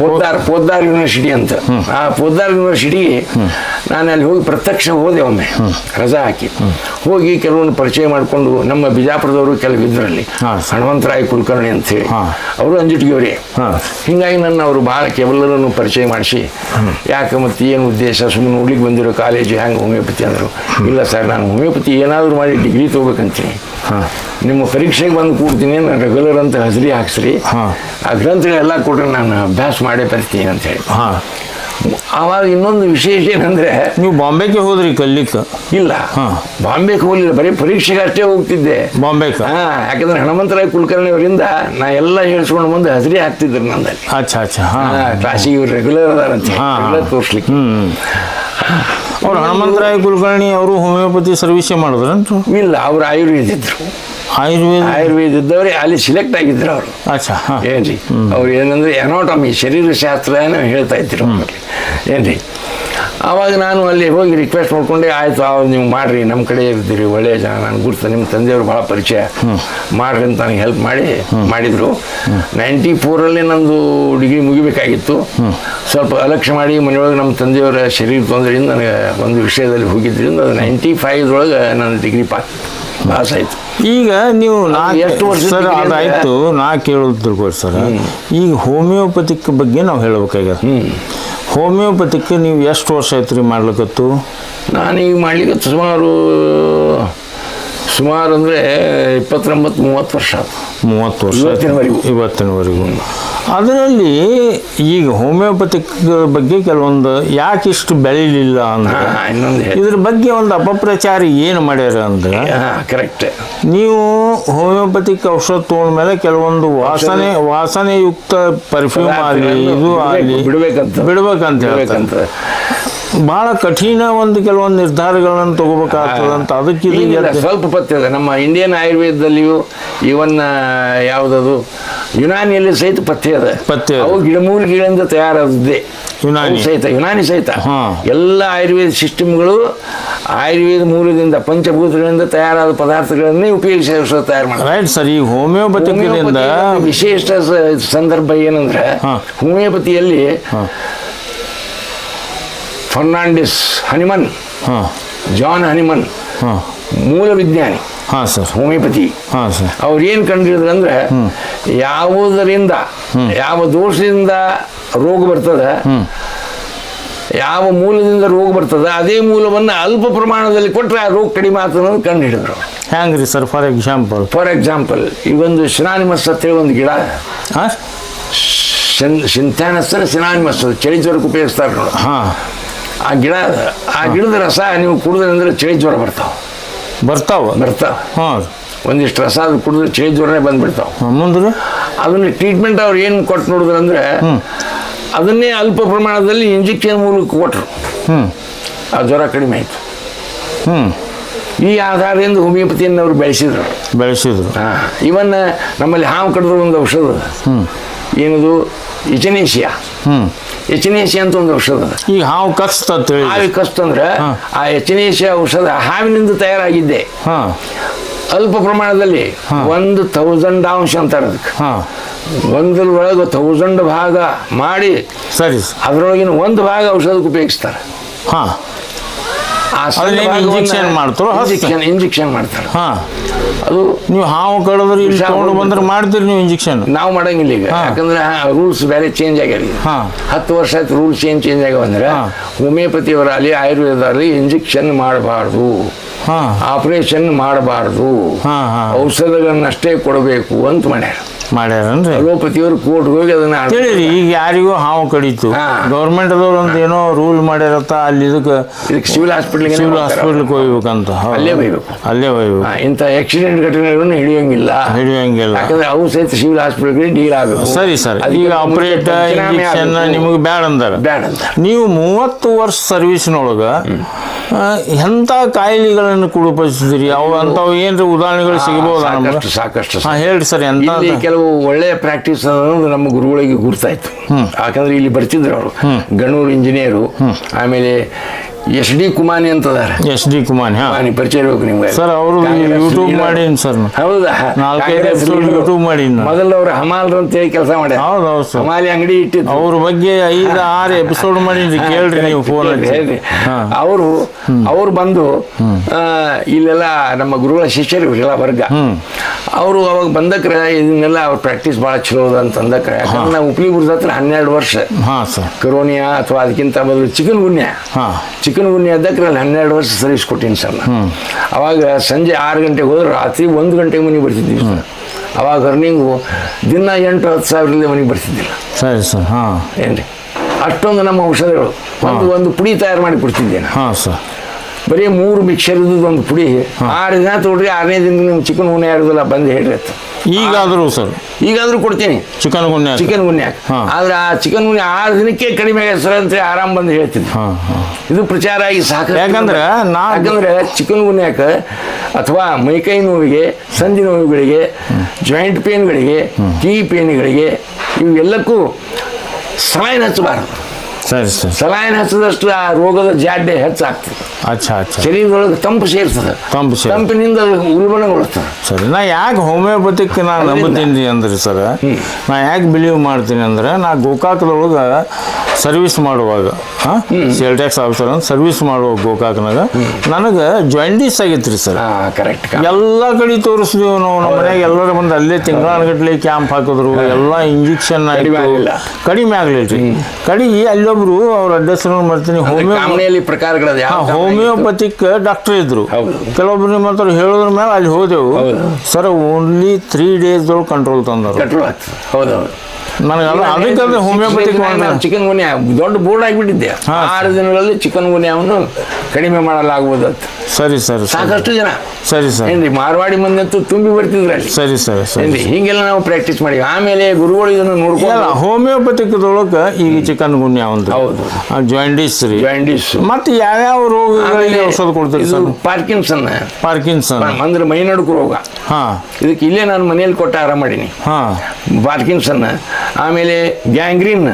ಪೋದ್ದಾರ್ ಪೋದ್ದಾರ್ ಯೂನಿವರ್ಸಿಟಿ ಅಂತ. ಆ ಪೋದ್ದಾರ್ ಯೂನಿವರ್ಸಿಟಿ ನಾನು ಅಲ್ಲಿ ಹೋಗಿ ಪ್ರತ್ಯಕ್ಷ ಹೋದೆ ಒಮ್ಮೆ. ರಜಾ ಹಾಕಿ. ಹೋಗಿ ಕೆಲವೊಂದು ಪರಿಚಯ ಮಾಡಿಕೊಂಡು ನಮ್ಮ ಬಿಜಾಪುರದವರು ಕೆಲವು ಇದ್ರಲ್ಲಿ. ಹಾ, ಸರ್. ಹನುಮಂತರಾಯ ಕುಲಕರ್ಣಿ ಅಂತ ಹೇಳಿ ಅವರು ಅಂಜಿಟ್ಗಿಯವರೇ ಹಿಂಗಾಗಿ ನನ್ನ ಅವರು ಭಾಳ ಕೆಲವರನ್ನು ಪರಿಚಯ ಮಾಡಿಸಿ ಯಾಕೆ ಮತ್ತೆ ಏನು ಉದ್ದೇಶ? ಸುಮ್ಮನೆ ನೋಡ್ಲಿಕ್ಕೆ ಬಂದಿರೋ ಕಾಲೇಜು ಹೆಂಗೆ ಹೋಮಿಯೋಪತಿ ಅಂದರು. ಇಲ್ಲ ಸರ್ ನಾನು ಹೋಮಿಯೋಪತಿ ಏನಾದರೂ ಮಾಡಿ ಡಿಗ್ರಿ ತೊಗೋಬೇಕಂತೀನಿ. ಹಾಂ. ನಿಮ್ಮ ಪರೀಕ್ಷೆಗೆ ಬಂದು ಕೂಡ್ತೀನಿ ನಾನು ರೆಗ್ಯುಲರ್ ಅಂತ ಹಸಿರಿ ಹಾಕ್ಸ್ರಿ. ಆ ಗ್ರಂಥಗಳೆಲ್ಲ ಕೊಟ್ಟರೆ ನಾನು ಅಭ್ಯಾಸ ಮಾಡೇ ಬರ್ತೀನಿ ಅಂತ ಹೇಳಿ. ಹಾಂ. ಆವಾಗ ಇನ್ನೊಂದು ವಿಶೇಷ ಏನಂದ್ರೆ ನೀವು ಬಾಂಬೆಗೆ ಹೋದ್ರಿ ಕಲಿಕ್ಕೆ ಇಲ್ಲ. ಹಾ. ಬಾಂಬೆಗೆ ಹೋಗಲಿಲ್ಲ ಬರೀ ಪರೀಕ್ಷೆಗೆ ಅಷ್ಟೇ ಹೋಗ್ತಿದ್ದೆ. ಬಾಂಬೆಗೆ? ಹಾ ಯಾಕಂದ್ರೆ ಹನುಮಂತರಾಯ ಕುಲಕರ್ಣಿ ಅವರಿಂದ ನಾ ಎಲ್ಲ ಹೇಳ್ಸ್ಕೊಂಡು ಮುಂದೆ ಹಸಿರಿ ಹಾಕ್ತಿದ್ರು ನಂದಲ್ಲಿ. ಅಚ್ಚಾ ಅಚ್ಚಾ ಹಾಂ. ಕ್ಲಾಸಿಗೆ ಇವ್ರು ರೆಗ್ಯುಲರ್ ಅದಾರಂತೆ ಹಾ. ರೆಗ್ಯುಲರ್ ತೋರಿಸ್ಲಿಕ್ಕೆ. ಹ್ಞೂ ಅವ್ರು ಹನುಮಂತರಾಯ ಕುಲಕರ್ಣಿ ಅವರು ಹೋಮಿಯೋಪತಿ ಸರ್ವಿಸೇ ಮಾಡಿದ್ರಂತು? ಇಲ್ಲ ಅವ್ರು ಆಯುರ್ವೇದ ಇದ್ರು ಆಯುರ್ವೇದ ಆಯುರ್ವೇದ ಇದ್ದವ್ರೆ ಅಲ್ಲಿ ಸಿಲೆಕ್ಟ್ ಆಗಿದ್ರು ಅವರು. ಅಚ್ಚಾ ಏನ್ರಿ ಅವ್ರು ಏನಂದ್ರೆ ಎನಾಟಮಿ ಶರೀರ ಶಾಸ್ತ್ರ ಹೇಳ್ತಾ ಇದ್ರು ಏನ್ರಿ ಆವಾಗ ನಾನು ಅಲ್ಲಿ ಹೋಗಿ ರಿಕ್ವೆಸ್ಟ್ ಮಾಡ್ಕೊಂಡೆ ಆಯ್ತು ಅವ್ರು ನೀವು ಮಾಡ್ರಿ ನಮ್ಮ ಕಡೆ ಇರ್ತೀರಿ ಒಳ್ಳೆಯ ಜನ ನಾನು ಗುರ್ತ ನಿಮ್ಮ ತಂದೆಯವರು ಭಾಳ ಪರಿಚಯ. ಮಾಡ್ರಿ ಅಂತ ನನಗೆ ಹೆಲ್ಪ್ ಮಾಡಿ ಮಾಡಿದರು. ನೈಂಟಿ ಫೋರಲ್ಲಿ ನಂದು ಡಿಗ್ರಿ ಮುಗಿಬೇಕಾಗಿತ್ತು. ಸ್ವಲ್ಪ ಅಲಕ್ಷ್ಯ ಮಾಡಿ ಮನೆಯೊಳಗೆ ನಮ್ಮ ತಂದೆಯವರ ಶರೀರ ತೊಂದರೆಯಿಂದ ನನಗೆ ಒಂದು ವಿಷಯದಲ್ಲಿ ಹೋಗಿದ್ದರಿಂದ ಅದು ನೈಂಟಿ ಫೈವ್ದೊಳಗೆ ನನ್ನ ಡಿಗ್ರಿ ಪಾಸ್ ಆಯಿತು. ಈಗ ನೀವು ಎಷ್ಟು ವರ್ಷದ ಸರ್? ಅದಾಯ್ತು. ನಾ ಕೇಳೋದು ತಿಳ್ಕೊಳ್ಳಿ ಸರ್. ಈಗ ಹೋಮಿಯೋಪತಿಕ್ ಬಗ್ಗೆ ನಾವು ಹೇಳ್ಬೇಕಾಗ್ಯದ ಹೋಮಿಯೋಪತಿಕ್ ನೀವು ಎಷ್ಟು ವರ್ಷ ಆಯ್ತು ರೀ ಮಾಡ್ಲಿಕ್ಕತ್ತು ನಾನೀಗ ಮಾಡ್ಲಿಕ್ಕೆ ಸುಮಾರು ಸುಮಾರು ಅಂದರೆ ಇಪ್ಪತ್ತೊಂಬತ್ತು ಮೂವತ್ತು ವರ್ಷ. ಮೂವತ್ತು ವರ್ಷ. ಇವತ್ತಿನವರೆಗೂ. ಇವತ್ತಿನವರೆಗೂ. ಅದರಲ್ಲಿ ಈಗ ಹೋಮಿಯೋಪತಿಕ್ ಬಗ್ಗೆ ಕೆಲವೊಂದು ಯಾಕೆ ಇಷ್ಟು ಬೆಳೀಲಿಲ್ಲ ಅಂದ್ರೆ ಇದ್ರ ಬಗ್ಗೆ ಒಂದು ಅಪಪ್ರಚಾರ ಏನು ಮಾಡ್ಯಾರ ಅಂದ್ರೆ ಕರೆಕ್ಟ್ ನೀವು ಹೋಮಿಯೋಪತಿಕ್ ಔಷಧ ತಗೊಂಡ್ಮೇಲೆ ಕೆಲವೊಂದು ವಾಸನೆ ವಾಸನೆಯುಕ್ತ ಪರ್ಫ್ಯೂಮ್ ಆಗಲಿ ಇದು ಆಗಲಿ ಬಿಡ್ಬೇಕಂತ. ಬಿಡ್ಬೇಕಂತ ಹೇಳ್ಬೇಕಂತ ಬಹಳ ಕಠಿಣ ಒಂದು ಕೆಲವೊಂದು ನಿರ್ಧಾರಗಳನ್ನು ತಗೋಬೇಕಾಗ್ತದಂತ ಅದಕ್ಕೆ ಇದು ಸ್ವಲ್ಪ ಇದೆ ನಮ್ಮ ಇಂಡಿಯನ್ ಆಯುರ್ವೇದದಲ್ಲಿಯೂ ಇವನ್ ಯಾವುದದು ಯುನಾನಿಯಲ್ಲಿ ಸಹಿತ ಪಥ್ಯ ಇದೆ. ಪಥ್ಯ ಅವು ಗಿಡಮೂಲ ಗಿಡದಿಂದ ತಯಾರಾದದ್ದೇ ಯುನಾನಿ. ಸಹಿತ ಯುನಾನಿ ಸಹಿತ. ಎಲ್ಲ ಆಯುರ್ವೇದ ಸಿಸ್ಟಮ್ಗಳು ಆಯುರ್ವೇದ ಮೂಲದಿಂದ ಪಂಚಭೂತಗಳಿಂದ ತಯಾರಾದ ಪದಾರ್ಥಗಳನ್ನೇ ಉಪಯೋಗಿಸಿ ತಯಾರು ಮಾಡ್ತಾರೆ. ಸರ್ ಈ ಹೋಮಿಯೋಪತಿಯ ವಿಶೇಷ ಸಂದರ್ಭ ಏನಂದ್ರೆ. ಹೋಮಿಯೋಪತಿಯಲ್ಲಿ ಫರ್ನಾಂಡಿಸ್ ಹನಿಮನ್ ಹಾಂ. ಜಾನ್ ಹನಿಮನ್ ಹಾಂ. ಮೂಲ ವಿಜ್ಞಾನಿ ಹಾಂ ಸರ್. ಹೋಮಿಯೋಪತಿ. ಹಾಂ ಸರ್. ಅವ್ರು ಏನು ಕಂಡಿಡಿದ್ರು ಅಂದ್ರೆ ಯಾವುದರಿಂದ ಯಾವ ದೋಷದಿಂದ ರೋಗ ಬರ್ತದೆ ಯಾವ ಮೂಲದಿಂದ ರೋಗ ಬರ್ತದೆ ಅದೇ ಮೂಲವನ್ನು ಅಲ್ಪ ಪ್ರಮಾಣದಲ್ಲಿ ಕೊಟ್ಟರೆ ಆ ರೋಗ ಕಡಿಮೆ ಆಗ್ತದೆ ಅಂತ ಕಂಡು ಹಿಡಿದ್ರು ಹೆಂಗೆ ರೀ sir for example? For example ಈ ಒಂದು ಸಿನಾನಿಮಸ್ ಅಂತ ಹೇಳಿ ಒಂದು ಗಿಡ. ಹಾಂ? ಸಿಂಥಾನಸ್ತರ ಸಿನಾನಿಮಸ್ ಚಳಿ ಜ್ವರಕ್ಕೆ ಉಪಯೋಗಿಸ್ತಾರೆ ನೋಡು. ಹಾಂ. ಆ ಗಿಡ ಅದ. ಆ ಗಿಡದ ರಸ ನೀವು ಕುಡಿದ್ರೆ ಚಳಿ ಜ್ವರ ಬರ್ತಾವೆ. ಬರ್ತಾವ? ಬರ್ತಾವೆ. ಹಾಂ. ಒಂದಿಷ್ಟು ರಸ ಅದು ಕುಡಿದ್ರೆ ಚಳಿ ಜ್ವರನೇ ಬಂದ್ಬಿಡ್ತಾವೆ. ಮುಂದೆ ಅದನ್ನ ಟ್ರೀಟ್ಮೆಂಟ್ ಅವ್ರು ಏನು ಕೊಟ್ಟು ನೋಡಿದ್ರಂದ್ರೆ ಅದನ್ನೇ ಅಲ್ಪ ಪ್ರಮಾಣದಲ್ಲಿ ಇಂಜೆಕ್ಷನ್ ಮೂಲಕ ಕೊಟ್ಟರು ಹ್ಞೂ ಆ ಜ್ವರ ಕಡಿಮೆ ಆಯಿತು. ಹ್ಞೂ ಈ ಆಧಾರದಿಂದ ಹೋಮಿಯೋಪತಿಯನ್ನು ಅವರು ಬೆಳೆಸಿದ್ರು. ಬೆಳೆಸಿದ್ರು. ಹಾಂ. ಇವನ್ನ ನಮ್ಮಲ್ಲಿ ಹಾವು ಕಡಿದ್ರು ಒಂದು ಔಷಧ. ಅದ. ಏನದು? ಎಚನೇಶಿಯಾ ಎಚನೇಶಿಯಾ ಅಂತ ಒಂದು ಔಷಧ. ಅದ. ಈಗ ಹಾವು ಕಚ್ತತ್ ಹೇಳಿ ಹಾವಿಗೆ ಕಸ್ತಂದ್ರೆ ಹಾ. ಆ ಎಚನೇಶಿಯಾ ಔಷಧ ಹಾವಿನಿಂದ ತಯಾರಾಗಿದ್ದೆ. ಹಾಂ. ಅಲ್ಪ ಪ್ರಮಾಣದಲ್ಲಿ ಒಂದು ತೌಸಂಡ್ ಅಂಶ ಅಂತಾರೆ ಅದಕ್ಕೆ ಹಾಂ. ಒಂದ್ರ ಒಳಗೆ ತೌಸಂಡ್ ಭಾಗ ಮಾಡಿ ಸರಿ ಸರ್. ಅದರೊಳಗಿನ ಒಂದು ಭಾಗ ಔಷಧಕ್ಕೆ ಉಪಯೋಗಿಸ್ತಾರೆ. ಹಾಂ. ಆ ಅದನ್ನೇನು injection ಮಾಡ್ತಾರೋ? ಇಂಜೆಕ್ಷನ್ ಇಂಜೆಕ್ಷನ್ ಮಾಡ್ತಾರೆ. ಹಾಂ. ಅದು ನೀವು ಹಾವು ಕಡಿದ್ರೆ ಇಲ್ಲಿ ತಗೊಂಡು ಬಂದ್ರೆ ಮಾಡ್ತೀರಿ ನೀವು ಇಂಜೆಕ್ಷನ್ ನಾವು ಮಾಡಂಗಿಲ್ಲ ಈಗ. ಯಾಕಂದ್ರೆ ರೂಲ್ಸ್ ಬೇರೆ ಚೇಂಜ್ ಆಗ್ಯಾರ. ಹತ್ತು ವರ್ಷ ಆಯ್ತು ರೂಲ್ಸ್ ಚೇಂಜ್ ಚೇಂಜ್ ಆಗ್ಯಾವ ಅಂದ್ರೆ. ಆಯುರ್ವೇದ ಆಯುರ್ವೇದದಲ್ಲಿ ಇಂಜೆಕ್ಷನ್ ಮಾಡಬಾರ್ದು. ಹಾಂ. ಆಪರೇಷನ್ ಮಾಡಬಾರ್ದು. ಹಾ, ಹಾ. ಔಷಧಗಳನ್ನಷ್ಟೇ ಕೊಡಬೇಕು ಅಂತ ಮಾಡ್ಯಾರ. ಮಾಡ್ಯಾರನ್ರಿ? ಅಲೋಪತಿಯವರು ಕೋರ್ಟ್ಗೆ ಹೋಗಿ ಅದನ್ನ ಹೇಳಿರಿ ಈಗ ಯಾರಿಗೂ ಹಾವು ಕಡಿತು. ಗೌರ್ಮೆಂಟ್ ಅದವ್ರು ಒಂದು ಏನೋ ರೂಲ್ ಮಾಡ್ಯಾರತ್ತ ಅಲ್ಲಿ ಇದಕ್ಕೆ ಸಿವಿಲ್ ಹಾಸ್ಪಿಟ್ಲ್ಗೆ ಸಿವಿಲ್ ಹಾಸ್ಪಿಟ್ಲ್ಗೆ ಹೋಗ್ಬೇಕಂತ. ಅಲ್ಲೇ ಹೋಗ್ಬೇಕು. ಅಲ್ಲೇ ಹೋಗ್ಬೇಕು. ಇಂಥ ಆಕ್ಸಿಡೆಂಟ್ ಘಟನೆಗಳನ್ನು ಹಿಡಿಯೋಂಗಿಲ್ಲ. ಹಿಡಿಯೋಂಗಿಲ್ಲ. ಯಾಕಂದ್ರೆ ಅವು ಸಹಿತ ಸಿವಿಲ್ ಹಾಸ್ಪಿಟಲ್ಗೆ ಡೀಲ್ ಆಗಬೇಕು. ಸರಿ ಸರ್. ಈಗ ಆಪರೇಟ್ ಇಂಜೆಕ್ಷನ್. ನಿಮಗೆ ಬ್ಯಾಡ ಅಂದಾರ. ಬ್ಯಾಡ ನೀವು ಮೂವತ್ತು ವರ್ಷ ಸರ್ವಿಸ್ನೊಳಗ ಎಂಥ ಕಾಯಿಲೆಗಳನ್ನು ಕುಡುಪಿಸಿದ್ರಿ ಅವು ಅಂಥವು ಏನ್ರಿ ಉದಾಹರಣೆಗಳು ಸಿಗಬಹುದು ಸಾಕಷ್ಟು ಹಾಂ ಹೇಳ್ರಿ ಸರ್ ಎಂಥ ಕೆಲವು ಒಳ್ಳೆಯ ಪ್ರಾಕ್ಟೀಸ್ ಅನ್ನೋದು ನಮ್ಮ ಗುರುಗಳಿಗೆ ಗುರ್ತಾಯ್ತು. ಯಾಕಂದ್ರೆ ಇಲ್ಲಿ ಬರ್ತಿದ್ರು ಅವರು. ಗಣೂರು ಇಂಜಿನಿಯರು ಆಮೇಲೆ ಎಸ್ ಡಿ ಕುಮಾನಿ ಅಂತದಾರ. ಎಸ್ ಡಿ ಕುಮಾನಿ ಹಾ. ಕುಮಾನಿ ಪರಿಚಯ ಇರ್ಬೇಕು ನಿಮ್ಗೆ. ಸರ್ ಅವರು ಕಾಂಗ್ರೆಸ್ ಯೂಟ್ಯೂಬ್ ಮಾಡಿ ಮಾಡೀನಿ ಸರ್ ನಾನು. ಹೌದಾ? ನಾಲ್ಕೈದು ಕಾಂಗ್ರೆಸ್ episode leader. YouTube ಮಾಡೀನಿ ನಾನು. ಮೊದಲು ಅವ್ರು ಹಮಾಲ್ರು ಅಂತ ಹೇಳಿ ಕೆಲಸ ಮಾಡಿ ಹೌದು ಹೌದು ಸರ್. ಹಮಾಲಿ ಅಂಗಡಿ ಇಟ್ಟಿದ್ರು. ಅವ್ರ ಬಗ್ಗೆ ಐದು ಆರು ಎಪಿಸೋಡ್ ಮಾಡೀನಿ ಕೇಳ್ರಿ ನೀವು ಫೋನ್ ಹಚ್ಚಿ. ಹಾ. ಅವರು ಅವ್ರು ಬಂದು ಆ, ಇಲ್ಲೆಲ್ಲ ನಮ್ಮ ಗುರುಗಳ ಶಿಷ್ಯರು ಎಲ್ಲ ವರ್ಗ. ಅವರು ಅವಾಗ ಬಂದಕ್ರೆ ಇದನ್ನೆಲ್ಲ ಅವ್ರ ಪ್ರಾಕ್ಟೀಸ್ ಭಾಳ ಚಲೋ ಅದ ಅಂತ ಅಂದಕ್ರೆ. ಯಾಕಂದ್ರೆ ನಾವು ಉಪ್ಲಿ ಗುರುದ ಹತ್ರ ಹನ್ನೆರಡು ವರ್ಷ. ಹಾ ಸರ್. ಕರೋನಿಯಾ ಅಥವಾ ಅದಕ್ಕಿಂತ ಬದಲು ಚಿಕನ್ ಗುನ್ಯ? ಹಾಂ. ಚಿಕನ್ ಗುನ್ಯ ಅದಕ್ಕೆ ನಾನು ಹನ್ನೆರಡು ವರ್ಷ ಸರ್ವಿಸ್ ಕೊಟ್ಟಿನಿ ಸರ್ ನಾನು ಅವಾಗ ಸಂಜೆ ಆರು ಗಂಟೆಗೆ ಹೋದ್ರೆ ರಾತ್ರಿ ಒಂದು ಗಂಟೆಗೆ ಮನೆಗೆ ಬರ್ತಿದ್ದೀವಿ ಸರ್ ಅವಾಗ ಅರ್ನಿಂಗು ದಿನ ಎಂಟು ಹತ್ತು ಸಾವಿರದಿಂದ ಮನೆಗೆ ಬರ್ತಿದ್ದಿಲ್ಲ. ಸರಿ ಸರ್ ಹಾಂ. ಏನು ರೀ ಅಷ್ಟೊಂದು ನಮ್ಮ ಔಷಧಿಗಳು ಒಂದು ಒಂದು ಪುಡಿ ತಯಾರು ಮಾಡಿ ಕೊಡ್ತಿದ್ದೆ ನಾನು ಹಾಂ ಸರ್ ಬರೀ ಮೂರು ಮಿಕ್ಸರ್ ಇದ್ದದ್ದು ಒಂದು ಪುಡಿ. ಆರು ದಿನ ತೊಗೊಳ್ರಿ ಆರನೇ ದಿನ ನಿಮ್ಗೆ ಚಿಕನ್ ಗುನ್ಯ ಆಡೋದಿಲ್ಲ ಬಂದು ಹೇಳ್ರಿ ಅಂತ. ಈಗಾದರೂ ಸರ್. ಈಗಾದರೂ ಕೊಡ್ತೀನಿ. ಚಿಕನ್ ಗುನ್ಯ ಚಿಕನ್ ಗುನ್ಯಾಕ ಹಾ. ಆದ್ರೆ ಆ ಚಿಕನ್ ಗುನ್ಯ ಆರು ದಿನಕ್ಕೆ ಕಡಿಮೆ ಆಗ್ಯದ ಸರ್ ಅಂತ ಆರಾಮ್ ಬಂದು ಹೇಳ್ತೀನಿ. ಇದು ಪ್ರಚಾರ ಆಗಿ ಸಾಕು ಯಾಕಂದ್ರೆ ನಾ- ಯಾಕಂದ್ರೆ ಚಿಕನ್ ಗುನ್ಯಾಕ ಅಥವಾ ಮೈಕೈ ನೋವಿಗೆ ಸಂಧಿ ನೋವುಗಳಿಗೆ ಜಾಯಿಂಟ್ ಪೇನ್ಗಳಿಗೆ ಕೀ ಪೇನ್ಗಳಿಗೆ ಇವೆಲ್ಲಕ್ಕೂ ಸಮಯ ಹಚ್ಚಬಾರದು ಸರಿ ಸರ್. ಸಲಾಯನ್ ಹಚ್ಚದಷ್ಟು ಆ ರೋಗದ ಜಾಡ್ಯ ಹೆಚ್ಚಾಗ್ತದೆ. ಅಚ್ಚಾ ಅಚ್ಚಾ. ಶರೀರದೊಳಗೆ ತಂಪು ಸೇರ್ತದೆ. ತಂಪು ಸೇರ್- ತಂಪಿನಿಂದ ಉಲ್ಬಣಗೊಳ್ತದೆ ಸರಿ ನಾ ಯಾಕೆ ಹೋಮಿಯೋಪತಿಕ್ ನಾ ನಂಬುತ್ತೀನಿ ಅಂದ್ರೆ ಸರ್ ನಾ ಯಾಕೆ ಬಿಲೀವ್ ಮಾಡ್ತೀನಿ ಅಂದ್ರೆ ನಾ ಗೋಕಾಕದೊಳಗೆ ಸರ್ವಿಸ್ ಮಾಡುವಾಗ ಸೇಲ್ ಟ್ಯಾಕ್ಸ್ ಆಫೀಸರ್ ಅಂತ ಸರ್ವಿಸ್ ಮಾಡುವಾಗ ಗೋಕಾಕ್ನಾಗ ನನಗೆ ಜಾಯಿಂಡೀಸ್ ಆಗೈತೆ ರೀ ಸರ್. ಹಾ ಕರೆಕ್ಟ್ ಎಲ್ಲ ಕಡೆ ತೋರಿಸಿದೆವು ನಾವು ನಮ್ಮ ಮನ್ಯಾಗ ಎಲ್ಲರೂ ಬಂದು ಅಲ್ಲೇ ತಿಂಗಳಾನಗಟ್ಟಲೆ ಕ್ಯಾಂಪ್ ಹಾಕಿದ್ರು ಎಲ್ಲ ಇಂಜೆಕ್ಷನ್ ಕಡಿಮೆ ಆಗಲಿಲ್ಲ. ಕಡಿಮೆ ಆಗ್ಲಿಲ್ಲ ರೀ ಕಡೆಗೆ ಅಲ್ಲೊಬ್ರು ಅವ್ರ ಅಡ್ರೆಸ್ ಮಾಡ್ತೀನಿ. ಹೋಮಿಯೋಪತಿ ಪ್ರಕಾರಗಳದ ಹೋಮಿಯೋಪತಿಕ್ ಡಾಕ್ಟರ್ ಇದ್ರು. ಹೌದು. ಕೆಲವೊಬ್ರು ನಿಮ್ಮ ಹತ್ರ ಹೇಳಿದ್ರ ಮೇಲೆ ಅಲ್ಲಿ ಹೋದೆವು. ಹೌದು. ಸರ್ ಓನ್ಲಿ ತ್ರೀ ಕಂಟ್ರೋಲ್ ತಂದರು. ಕಂಟ್ರೋಲ್ ಆಗ್ತದೆ ಹೌದೌದು ನನಗೆ ಅದು ಅದಕ್ಕೆ ಚಿಕನ್ ಗುನ್ಯ ದೊಡ್ಡ ಬೋರ್ಡ್ ಆಗಿಬಿಟ್ಟಿದ್ದೆ. ಆರು ದಿನಗಳಲ್ಲಿ ಚಿಕನ್ ಗುನ್ಯವನ್ನು ಕಡಿಮೆ ಮಾಡಲಾಗುವುದು ಅಂತ. ಸರಿ ಸರ್ ಸಾಕಷ್ಟು ಜನ. ಸರಿ ಸರ್. ಏನ್ರಿ ಮಾರವಾಡಿ ಮಂದಿ ಅಂತೂ ತುಂಬಿ ಬರ್ತಿದ್ರೆ ಸರಿ ಸರ್ ಸರಿ ಏನ್ರಿ ಹಿಂಗೆಲ್ಲ ನಾವು ಪ್ರಾಕ್ಟೀಸ್ ಮಾಡಿ ಆಮೇಲೆ ಗುರುಗಳು ಇದನ್ನು ನೋಡ್ಕೊಂಡು ಹೋಮಿಯೋಪತಿಕ್ದೊಳಗೆ ಈಗ ಚಿಕನ್ ಗುನ್ಯ ಒಂದು. ಹೌದು. ಜಾಯಿಂಡೀಸ್ ರೀ. ಜಾಂಡೀಸ್ ಮತ್ತೆ ಯಾವ್ಯಾವ ರೋಗಗಳಿಗೆ ಔಷಧ ಕೊಡ್ತೀವಿ ಸರ್? ಪಾರ್ಕಿನ್ಸನ್ ಪಾರ್ಕಿನ್ಸನ್ ಅಂದ್ರೆ ಮೈ ನಡುಕು ರೋಗ. ಹಾಂ. ಇದಕ್ಕೆ ಇಲ್ಲೇ ನಾನು ಮನೆಯಲ್ಲಿ ಕೊಟ್ಟ ಆರಾಮ ಮಾಡೀನಿ. ಹಾಂ. ಪಾರ್ಕಿನ್ಸನ್ ಆಮೇಲೆ ಗ್ಯಾಂಗ್ರೀನ್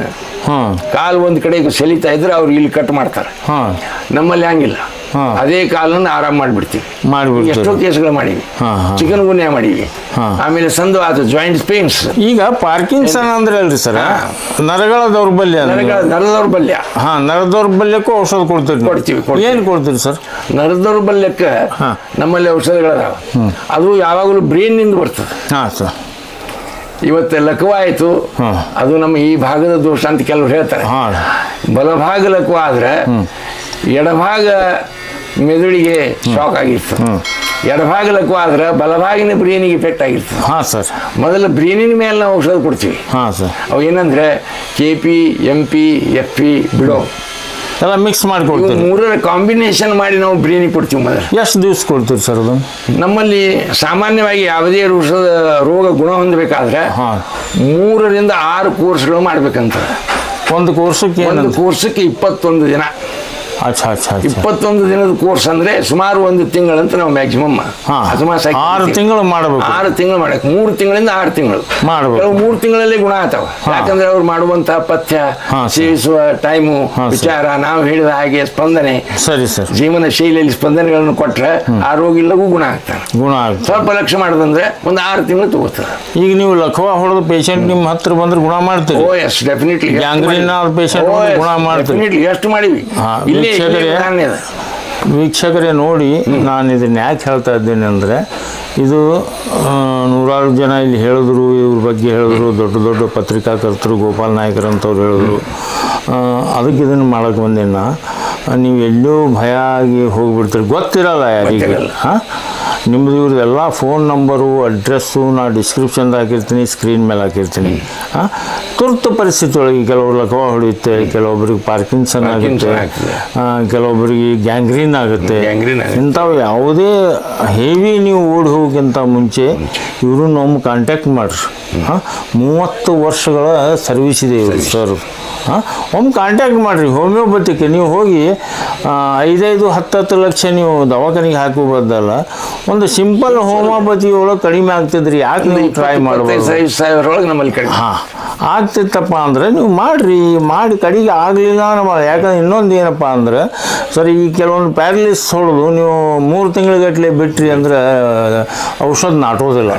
ಕಾಲು ಒಂದು ಕಡೆ ಸೆಲಿತಾ ಇದ್ರೆ ಅವ್ರು ಇಲ್ಲಿ ಕಟ್ ಮಾಡ್ತಾರೆ. ಹಾಂ. ನಮ್ಮಲ್ಲಿ ಹಂಗಿಲ್ಲ. ಅದೇ ಕಾಲನ್ನು ಆರಾಮ್ ಮಾಡಿಬಿಡ್ತೀವಿ. ಎಷ್ಟೋ ಮಾಡಿಬಿಡ್ತೀರಿ ಕೇಸ್ಗಳು ಮಾಡಿವಿ. ಚಿಕನ್ ಗುನ್ಯಾ ಮಾಡಿವಿ. ಹಾ. ಆಮೇಲೆ ಸಂದು ಆತು ಜಾಯಿಂಟ್ ಪೇನ್ಸ್ ಈಗ ಪಾರ್ಕಿನ್ಸನ್ ಅಂದ್ರೆ ಅಲ್ರಿ ಸರ್? ನರಗಳ ದೌರ್ಬಲ್ಯ ನರಗಳ ನರ ದೌರ್ಬಲ್ಯ. ಹಾ ನರ ದೌರ್ಬಲ್ಯಕ್ಕೂ ಔಷಧ? ಕೊಡ್ತೀವಿ, ಕೊಡ್ತೀವಿ. ಏನ್ ಕೊಡ್ತೀರಿ ಸರ್? ನರ ದೌರ್ಬಲ್ಯಕ್ಕೆ. ನಮ್ಮಲ್ಲಿ ಔಷಧಗಳದಾವ. ಅದು ಯಾವಾಗಲೂ ಬ್ರೈನ್ನಿಂದ ಬರ್ತದೆ. ಹಾ ಸರ್. ಇವತ್ತು ಲಕ್ವ ಆಯ್ತು ಅದು ನಮ್ಮ ಈ ಭಾಗದ ದೋಷ ಅಂತ ಕೆಲವರು ಹೇಳ್ತಾರೆ. ಬಲಭಾಗ ಲಕವ ಆದ್ರೆ ಎಡಭಾಗ ಮೆದುಳಿಗೆ ಶಾಕ್ ಆಗಿತ್ತು ಎಡಭಾಗ ಲಕ್ವ ಆದ್ರೆ ಬಲಭಾಗಿನ ಬ್ರೇನಿಗೆ ಇಫೆಕ್ಟ್ ಆಗಿರ್ತದೆ. ಹಾಂ ಸರ್. ಮೊದಲು ಬ್ರೇನಿನ ಮೇಲೆ ನಾವು ಔಷಧ ಕೊಡ್ತೀವಿ. ಹಾಂ ಸರ್. ಅವು ಏನಂದ್ರೆ K P M P F P ಬಿಡೋ. ಎಲ್ಲ ಮಿಕ್ಸ್ ಮಾಡಿ ಇವು ಮೂರರ ಕಾಂಬಿನೇಷನ್ ಮಾಡಿ ನಾವು ಬಿರಿಯಾನಿ ಕೊಡ್ತೀವಿ ಮೊದಲು. ಎಷ್ಟು ದಿವ್ಸ ಕೊಡ್ತೀವಿ ಸರ್ ಅದು ನಮ್ಮಲ್ಲಿ ಸಾಮಾನ್ಯವಾಗಿ ಯಾವುದೇ ಔಷಧ ರೋಗ ಗುಣ ಹೊಂದಬೇಕಾದ್ರೆ ಮೂರರಿಂದ ಆರು ಕೋರ್ಸ್ಗಳು ಮಾಡಬೇಕಂತ. ಒಂದು ಕೋರ್ಸಕ್ಕೆ ಒಂದು ಕೋರ್ಸಕ್ಕೆ ಇಪ್ಪತ್ತೊಂದು ದಿನ. ಅಚ್ಚಾ ಅಚ್ಚಾ ಇಪ್ಪತ್ತೊಂದು ದಿನದ ಕೋರ್ಸ್ ಅಂದ್ರೆ ಸುಮಾರು ಒಂದು ತಿಂಗಳಂತ ನಾವು ಮ್ಯಾಕ್ಸಿಮಮ್ ಆರು ತಿಂಗಳು ಮಾಡಬೇಕು. ಆರು ತಿಂಗಳು ಮಾಡಬೇಕು. ಮೂರು ತಿಂಗಳಿಂದ ಆರು ತಿಂಗಳು. ಮಾಡಬೇಕು. ಮೂರು ತಿಂಗಳಲ್ಲಿ ಗುಣ ಆಗ್ತಾವ. ಯಾಕಂದ್ರೆ ಅವ್ರು ಮಾಡುವಂತ ಪಥ್ಯ. ಸೇವಿಸುವ ಟೈಮು ವಿಚಾರ ನಾವು ಹೇಳಿದ ಹಾಗೆ ಸ್ಪಂದನೆ ಸರಿ ಸರ್. ಜೀವನ ಶೈಲಿಯಲ್ಲಿ ಸ್ಪಂದನೆಗಳನ್ನು ಕೊಟ್ರೆ ಆ ರೋಗ ಇಲ್ಲವೂ ಗುಣ ಆಗ್ತಾನೆ ಗುಣ ಆಗ್ತದೆ ಸ್ವಲ್ಪ ಲಕ್ಷ ಮಾಡೋದಂದ್ರೆ ಒಂದು ಆರು ತಿಂಗಳು ತಗೋತದೆ. ಈಗ ನೀವು ಲಖವ ಹೊಡೆದ ಪೇಷಂಟ್ ನಿಮ್ಮ ಹತ್ರ ಬಂದ್ರೆ ಗುಣ ಮಾಡ್ತೀರಿ. Oh yes definitely gangrene patient ಗುಣ ಮಾಡ್ತೀರಿ. ಡೆಫಿನೆಟ್ಲಿ ಎಷ್ಟು ಮಾಡಿವಿ? ಇಲ್ಲೇ ವೀಕ್ಷಕರೇ, ವೀಕ್ಷಕರೇ ನೋಡಿ ನಾನು ಇದನ್ನ ಯಾಕೆ ಹೇಳ್ತಾ ಇದ್ದೇನೆ ಅಂದರೆ ಇದು ನೂರಾರು ಜನ ಇಲ್ಲಿ ಹೇಳಿದ್ರು ಇವ್ರ ಬಗ್ಗೆ ಹೇಳಿದ್ರು ದೊಡ್ಡ ದೊಡ್ಡ ಪತ್ರಿಕಾಕರ್ತರು ಗೋಪಾಲ್ ಅಂತವ್ರು ಹೇಳಿದ್ರು. ಅದಕ್ಕೆ ಇದನ್ನು ಮಾಡೋಕ್ಕೆ ಬಂದೇನ. ನೀವು ಎಲ್ಲೂ ಭಯ ಆಗಿ ಹೋಗ್ಬಿಡ್ತೀರಿ. ಗೊತ್ತಿರಲ್ಲ ಯಾರಿಗೆ. ಹಾಂ? ನಿಮ್ಮದು ಇವ್ರದ್ದು ಎಲ್ಲ ಫೋನ್ ನಂಬರು ಅಡ್ರೆಸ್ಸು ನಾ ಡಿಸ್ಕ್ರಿಪ್ಷನ್ದಾಗ ಹಾಕಿರ್ತೀನಿ ಸ್ಕ್ರೀನ್ ಮೇಲೆ ಹಾಕಿರ್ತೀನಿ. ಹಾಂ ತುರ್ತು ಪರಿಸ್ಥಿತಿ ಒಳಗೆ ಕೆಲವರು ಲಕವ ಹೊಡೆಯುತ್ತೆ ಕೆಲವೊಬ್ರಿಗೆ ಪಾರ್ಕಿನ್ಸನ್ ಆಗುತ್ತೆ ಕೆಲವೊಬ್ರಿಗೆ ಗ್ಯಾಂಗ್ರೀನ್ ಆಗುತ್ತೆ. ಇಂಥವು ಯಾವುದೇ ಹೆವಿ ನೀವು ಓಡಿ ಹೋಗೋಕ್ಕಿಂತ ಮುಂಚೆ ಇವರು ನಮ್ಮ ಕಾಂಟ್ಯಾಕ್ಟ್ ಮಾಡ್ರಿ. ಹಾಂ ಮೂವತ್ತು ವರ್ಷಗಳ ಸರ್ವಿಸ್ ಇದೆ ಇವರು ಸರ್. ಹಾಂ ಒಮ್ಮೆ ಕಾಂಟ್ಯಾಕ್ಟ್ ಮಾಡಿರಿ. ಹೋಮಿಯೋಪತಿಕ್ ನೀವು ಹೋಗಿ ಐದೈದು ಹತ್ತು ಹತ್ತು ಲಕ್ಷ ನೀವು ದವಾಖಾನಿಗೆ ಹಾಕೋ ಬದಲ್ಲ ಒಂದು ಸಿಂಪಲ್ ಹೋಮಿಯೋಪತಿ ಒಳಗೆ ಕಡಿಮೆ ಆಗ್ತಿದ್ರಿ. ಯಾಕೆ ನೀವು ಟ್ರೈ ಮಾಡಿ ಮಾಡ್ಬೋದು? ನಮ್ಮಲ್ಲಿ ಕಡಿಮೆ. ಹಾಂ. ಆಗ್ತಿತ್ತಪ್ಪ ಅಂದ್ರೆ ನೀವು ಮಾಡಿರಿ. ಮಾಡಿ ಕಡೆಗೆ ಆಗಲಿಲ್ಲ ನಮ್ಮ ಯಾಕಂದ್ರೆ ಇನ್ನೊಂದು ಏನಪ್ಪ ಅಂದ್ರೆ ಸರಿ ಈ ಕೆಲವೊಂದು ಪ್ಯಾರಲಿಸ್ ಹೊಡೆದು ನೀವು ಮೂರು ತಿಂಗಳಿಗಟ್ಟಲೆ ಬಿಟ್ರಿ ಅಂದ್ರೆ ಔಷಧ ನಾಟೋದಿಲ್ಲ.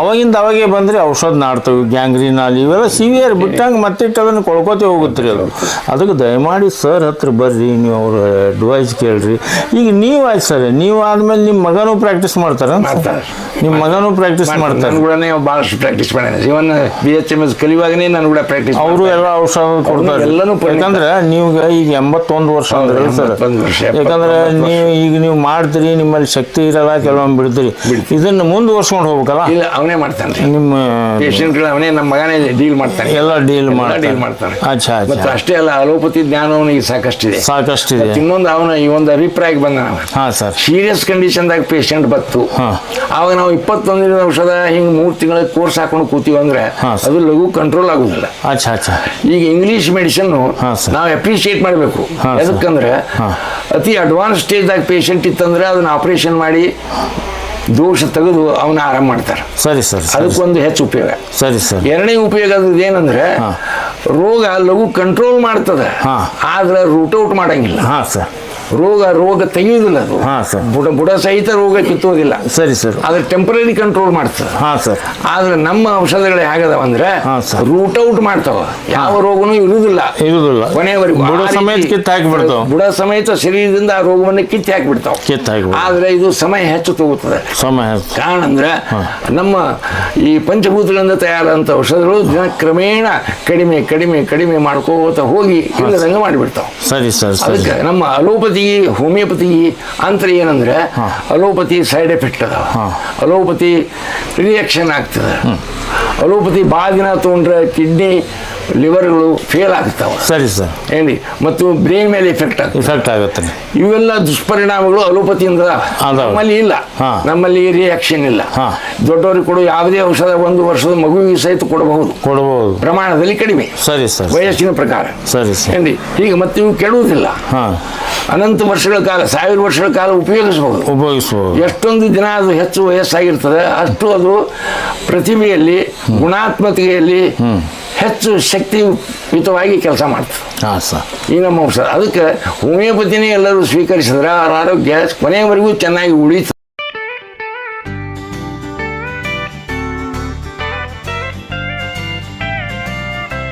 ಅವಾಗಿಂದ ಅವಾಗೇ ಬಂದರೆ ಔಷಧ ನಾಡ್ತವೆ ಗ್ಯಾಂಗ್ರೀನ್ ಅಲ್ಲಿ ಇವೆಲ್ಲ ಸಿವಿಯರ್ ಬಿಟ್ಟಂಗೆ ಮತ್ತಿಟ್ಟು ಅದನ್ನು ಕೊಳ್ಕೋತೆ ಹೋಗುತ್ತೆ ರೀ ಅದು. ಅದಕ್ಕೆ ದಯಮಾಡಿ ಸರ್ ಹತ್ರ ಬರ್ರಿ ನೀವು ಅವ್ರ ಅಡ್ವೈಸ್ ಕೇಳ್ರಿ. ಈಗ ನೀವು ಆಯ್ತು ಸರ್ ನೀವು ಆದಮೇಲೆ ನಿಮ್ಮ ಮಗನೂ ಪ್ರಾಕ್ಟೀಸ್ ಮಾಡ್ತಾರ? ಮಾಡ್ತಾರೆ. ನಿಮ್ಮ ಮಗನೂ ಪ್ರಾಕ್ಟೀಸ್ ನಾನು ಮಾಡ್ತಾರೆ. ಕೂಡ ಭಾಳಷ್ಟು practice ಮಾಡ್ಯಾನೆ even B H M S ಕಲಿಯುವಾಗನೇ ನಾನು ಕೂಡ ಪ್ರಾಕ್ಟೀಸ್ ಅವರು ಎಲ್ಲ ಔಷಧ ಕೊಡ್ತಾರೆ. ಎಲ್ಲನೂ ಯಾಕಂದ್ರೆ ನೀವು ಈಗ ಎಂಬತ್ತೊಂದು ವರ್ಷ ಅಂದ್ರೆ ಸರ್ ಯಾಕಂದ್ರೆ ನೀವು ಈಗ ನೀವು ಮಾಡ್ತೀರಿ ನಿಮ್ಮಲ್ಲಿ ಶಕ್ತಿ ಇರಲ್ಲ ಕೆಲವೊಮ್ಮೆ ಬಿಡ್ತೀರಿ. ಇದನ್ನ ಮುಂದುವರ್ಸ್ಕೊಂಡು ಹೋಗ್ಬೇಕಲ್ಲ? ಇಲ್ಲ ಅವನೇ ಮಾಡ್ತಾನೆ. ನಿಮ್ಮ ಪೇಷಂಟ್ಗಳು ಅವನೇ ನಮ್ಮ ಮಗನೇ ಡೀಲ್ ಮಾಡ್ತಾನೆ. ಎಲ್ಲ ಡೀಲ್ ಮಾಡ್ತಾರೆ ಡೀಲ್ ಮಾಡ್ತಾನೆ. ಅಚ್ಚಾ ಮತ್ತು ಅಷ್ಟೇ ಅಲ್ಲ ಅಲೋಪತಿ ಜ್ಞಾನ ಅವನಿಗೆ ಸಾಕಷ್ಟಿದೆ. ಸಾಕಷ್ಟಿದೆ. ಇನ್ನೊಂದು ಅವನ ಈ ಒಂದು ಅಭಿಪ್ರಾಯಕ್ಕೆ ಬಂದ ಹಾಂ ಸರ್. ಸೀರಿಯಸ್ ಕಂಡೀಷನ್ದಾಗ ಪೇಷಂಟ್ ಬತ್ತು ಹಾ. ಆವಾಗ ನಾವು ಇಪ್ಪತ್ತೊಂದು ವರ್ಷದ ಔಷಧ ಹಿಂಗೆ ಮೂರು ತಿಂಗಳ ಕೋರ್ಸ್ ಹಾಕೊಂಡು ಕೂತೀವಿ ಅಂದ್ರೆ ಅದು ಲಘು ಕಂಟ್ರೋಲ್ ಆಗುದಿಲ್ಲ. ಈಗ ಇಂಗ್ಲಿಷ್ ಮೆಡಿಸಿನ್. ನಾವು ಅಪ್ರಿಶಿಯೇಟ್ ಮಾಡಬೇಕು. ಯಾಕಂದ್ರೆ. ಅತಿ ಅಡ್ವಾನ್ಸ್ ಸ್ಟೇಜ್ದಾಗ ಪೇಷಂಟ್ ಇತ್ತಂದ್ರೆ ಅದನ್ನ ಆಪರೇಷನ್ ಮಾಡಿ ದೋಷ ತೆಗೆದು ಅವನ ಆರಾಮ ಮಾಡ್ತಾರೆ. ಸರಿ ಸರ್ ಅದಕ್ಕೊಂದು ಹೆಚ್ಚು ಉಪಯೋಗ. ಸರಿ ಸರ್. ಎರಡನೇ ಉಪಯೋಗ ಏನಂದ್ರೆ ರೋಗ ಲಘು ಕಂಟ್ರೋಲ್ ಮಾಡ್ತದೆ. ಆದ್ರೆ ರೂಟ್ ಔಟ್ ಮಾಡಂಗಿಲ್ಲ. ಹಾಂ ಸರ್. ರೋಗ ರೋಗ ತೆಗೆಯುವುದಿಲ್ಲ ಅದು. ಹಾ, ಸರ್. ಬುಡ ಬುಡ ಸಹಿತ ರೋಗ ಕಿತ್ತೋದಿಲ್ಲ ಸರಿ ಸರ್. ಆದ್ರೆ ಟೆಂಪರರಿ ಕಂಟ್ರೋಲ್ ಮಾಡ್ತದೆ ಹಾ ಸರ್. ಆದ್ರೆ ನಮ್ಮ ಔಷಧಗಳು ಹೇಗದಾವ ಅಂದ್ರೆ ಹಾ. ರೂಟ್ ಔಟ್ ಮಾಡ್ತಾವ. ಯಾವ ರೋಗನೂ ಇರುವುದಿಲ್ಲ ಇರುವುದಿಲ್ಲ ಕೊನೆಯವರೆಗೂ ಬುಡ ಆ ರೀತಿ ಸಮೇತ ಕಿತ್ತು ಹಾಕಿಬಿಡ್ತಾವ. ಬುಡ ಸಮೇತ ಶರೀರದಿಂದ ಆ ರೋಗವನ್ನು ಕಿತ್ತಿ ಹಾಕಿಬಿಡ್ತಾವ. ಕಿತ್ತು ಹಾಕಿಬಿಡ್ತಾವ. ಆದ್ರೆ ಇದು ಸಮಯ ಹೆಚ್ಚು ತಗೋತದೆ ಸಮಯ ಕಾರಣ ಅಂದ್ರೆ ನಮ್ಮ ಈ ಪಂಚಭೂತಗಳಿಂದ ತಯಾರಾದಂಥ ಔಷಧಗಳು ದಿನ ಕ್ರಮೇಣ ಕಡಿಮೆ ಕಡಿಮೆ ಕಡಿಮೆ ಮಾಡ್ಕೋತ ಹೋಗಿ ಇಲ್ಲದಂಗೆ ಮಾಡಿಬಿಡ್ತಾವ. ಸರಿ ಸರ್ ಸರಿ. ಅದಕ್ಕೆ ನಮ್ಮ ಅಲೋಪತಿ ಹೋಮಿಯೋಪತಿ ಅಂತರ ಏನಂದ್ರೆ ಅಲೋಪತಿ ಸೈಡ್ ಎಫೆಕ್ಟ್ ಅದಾವ. ಅಲೋಪತಿ ರಿಯಾಕ್ಷನ್ ಆಗ್ತದೆ. ಅಲೋಪತಿ ಭಾಳ ದಿನ ತೊಗೊಂಡ್ರೆ ಕಿಡ್ನಿ ಲಿವರ್ಗಳು ಫೇಲ್ ಆಗ್ತಾವೆ. ಸರಿ ಸರ್. ಹೇಳಿ ಮತ್ತು ಬ್ರೈನ್ ಮೇಲೆ ಎಫೆಕ್ಟ್ ಆಗ್ತದೆ. ಇಫೆಕ್ಟ್ ಆಗುತ್ತೆ ಇವೆಲ್ಲ ದುಷ್ಪರಿಣಾಮಗಳು ಅಲೋಪತಿಯಿಂದ ಅದಾವ. ಅದಾವ. ನಮ್ಮಲ್ಲಿ ಇಲ್ಲ. ನಮ್ಮಲ್ಲಿ ರಿಯಾಕ್ಷನ್ ಇಲ್ಲ. ದೊಡ್ಡವರಿಗೆ ಕೊಡೋ ಯಾವುದೇ ಔಷಧ ಒಂದು ವರ್ಷದ ಮಗುವಿಗೆ ಸಹಿತ ಕೊಡಬಹುದು. ಕೊಡಬಹುದು ಪ್ರಮಾಣದಲ್ಲಿ ಕಡಿಮೆ. ಸರಿ ಸರ್ ವಯಸ್ಸಿನ ಪ್ರಕಾರ. ಸರಿ ಸರ್. ಏನ್ರಿ ಹೀಗೆ ಮತ್ತೆ ಇವು ಕೆಡುವುದಿಲ್ಲ. ಹಾಂ. ಅನಂತ ವರ್ಷಗಳ ಕಾಲ ಸಾವಿರ ವರ್ಷಗಳ ಕಾಲ ಉಪಯೋಗಿಸಬಹುದು ಉಪಯೋಗಿಸ್ಬೋದು. ಎಷ್ಟೊಂದು ದಿನ ಅದು ಹೆಚ್ಚು ವಯಸ್ಸಾಗಿರ್ತದೆ ಅಷ್ಟು ಅದು ಪ್ರತಿಭೆಯಲ್ಲಿ ಗುಣಾತ್ಮಕತೆಯಲ್ಲಿ ಹೆಚ್ಚು ಶಕ್ತಿಯುತವಾಗಿ ಕೆಲಸ ಮಾಡ್ತದೆ. ಹಾಂ ಸರ್. ಈ ನಮ್ಮ ಅದಕ್ಕೆ ಹೋಮಿಯೋಪತಿನೇ ಎಲ್ಲರೂ ಸ್ವೀಕರಿಸಿದ್ರೆ ಅವರ ಆರೋಗ್ಯ ಕೊನೆಯವರೆಗೂ ಚೆನ್ನಾಗಿ ಉಳಿತು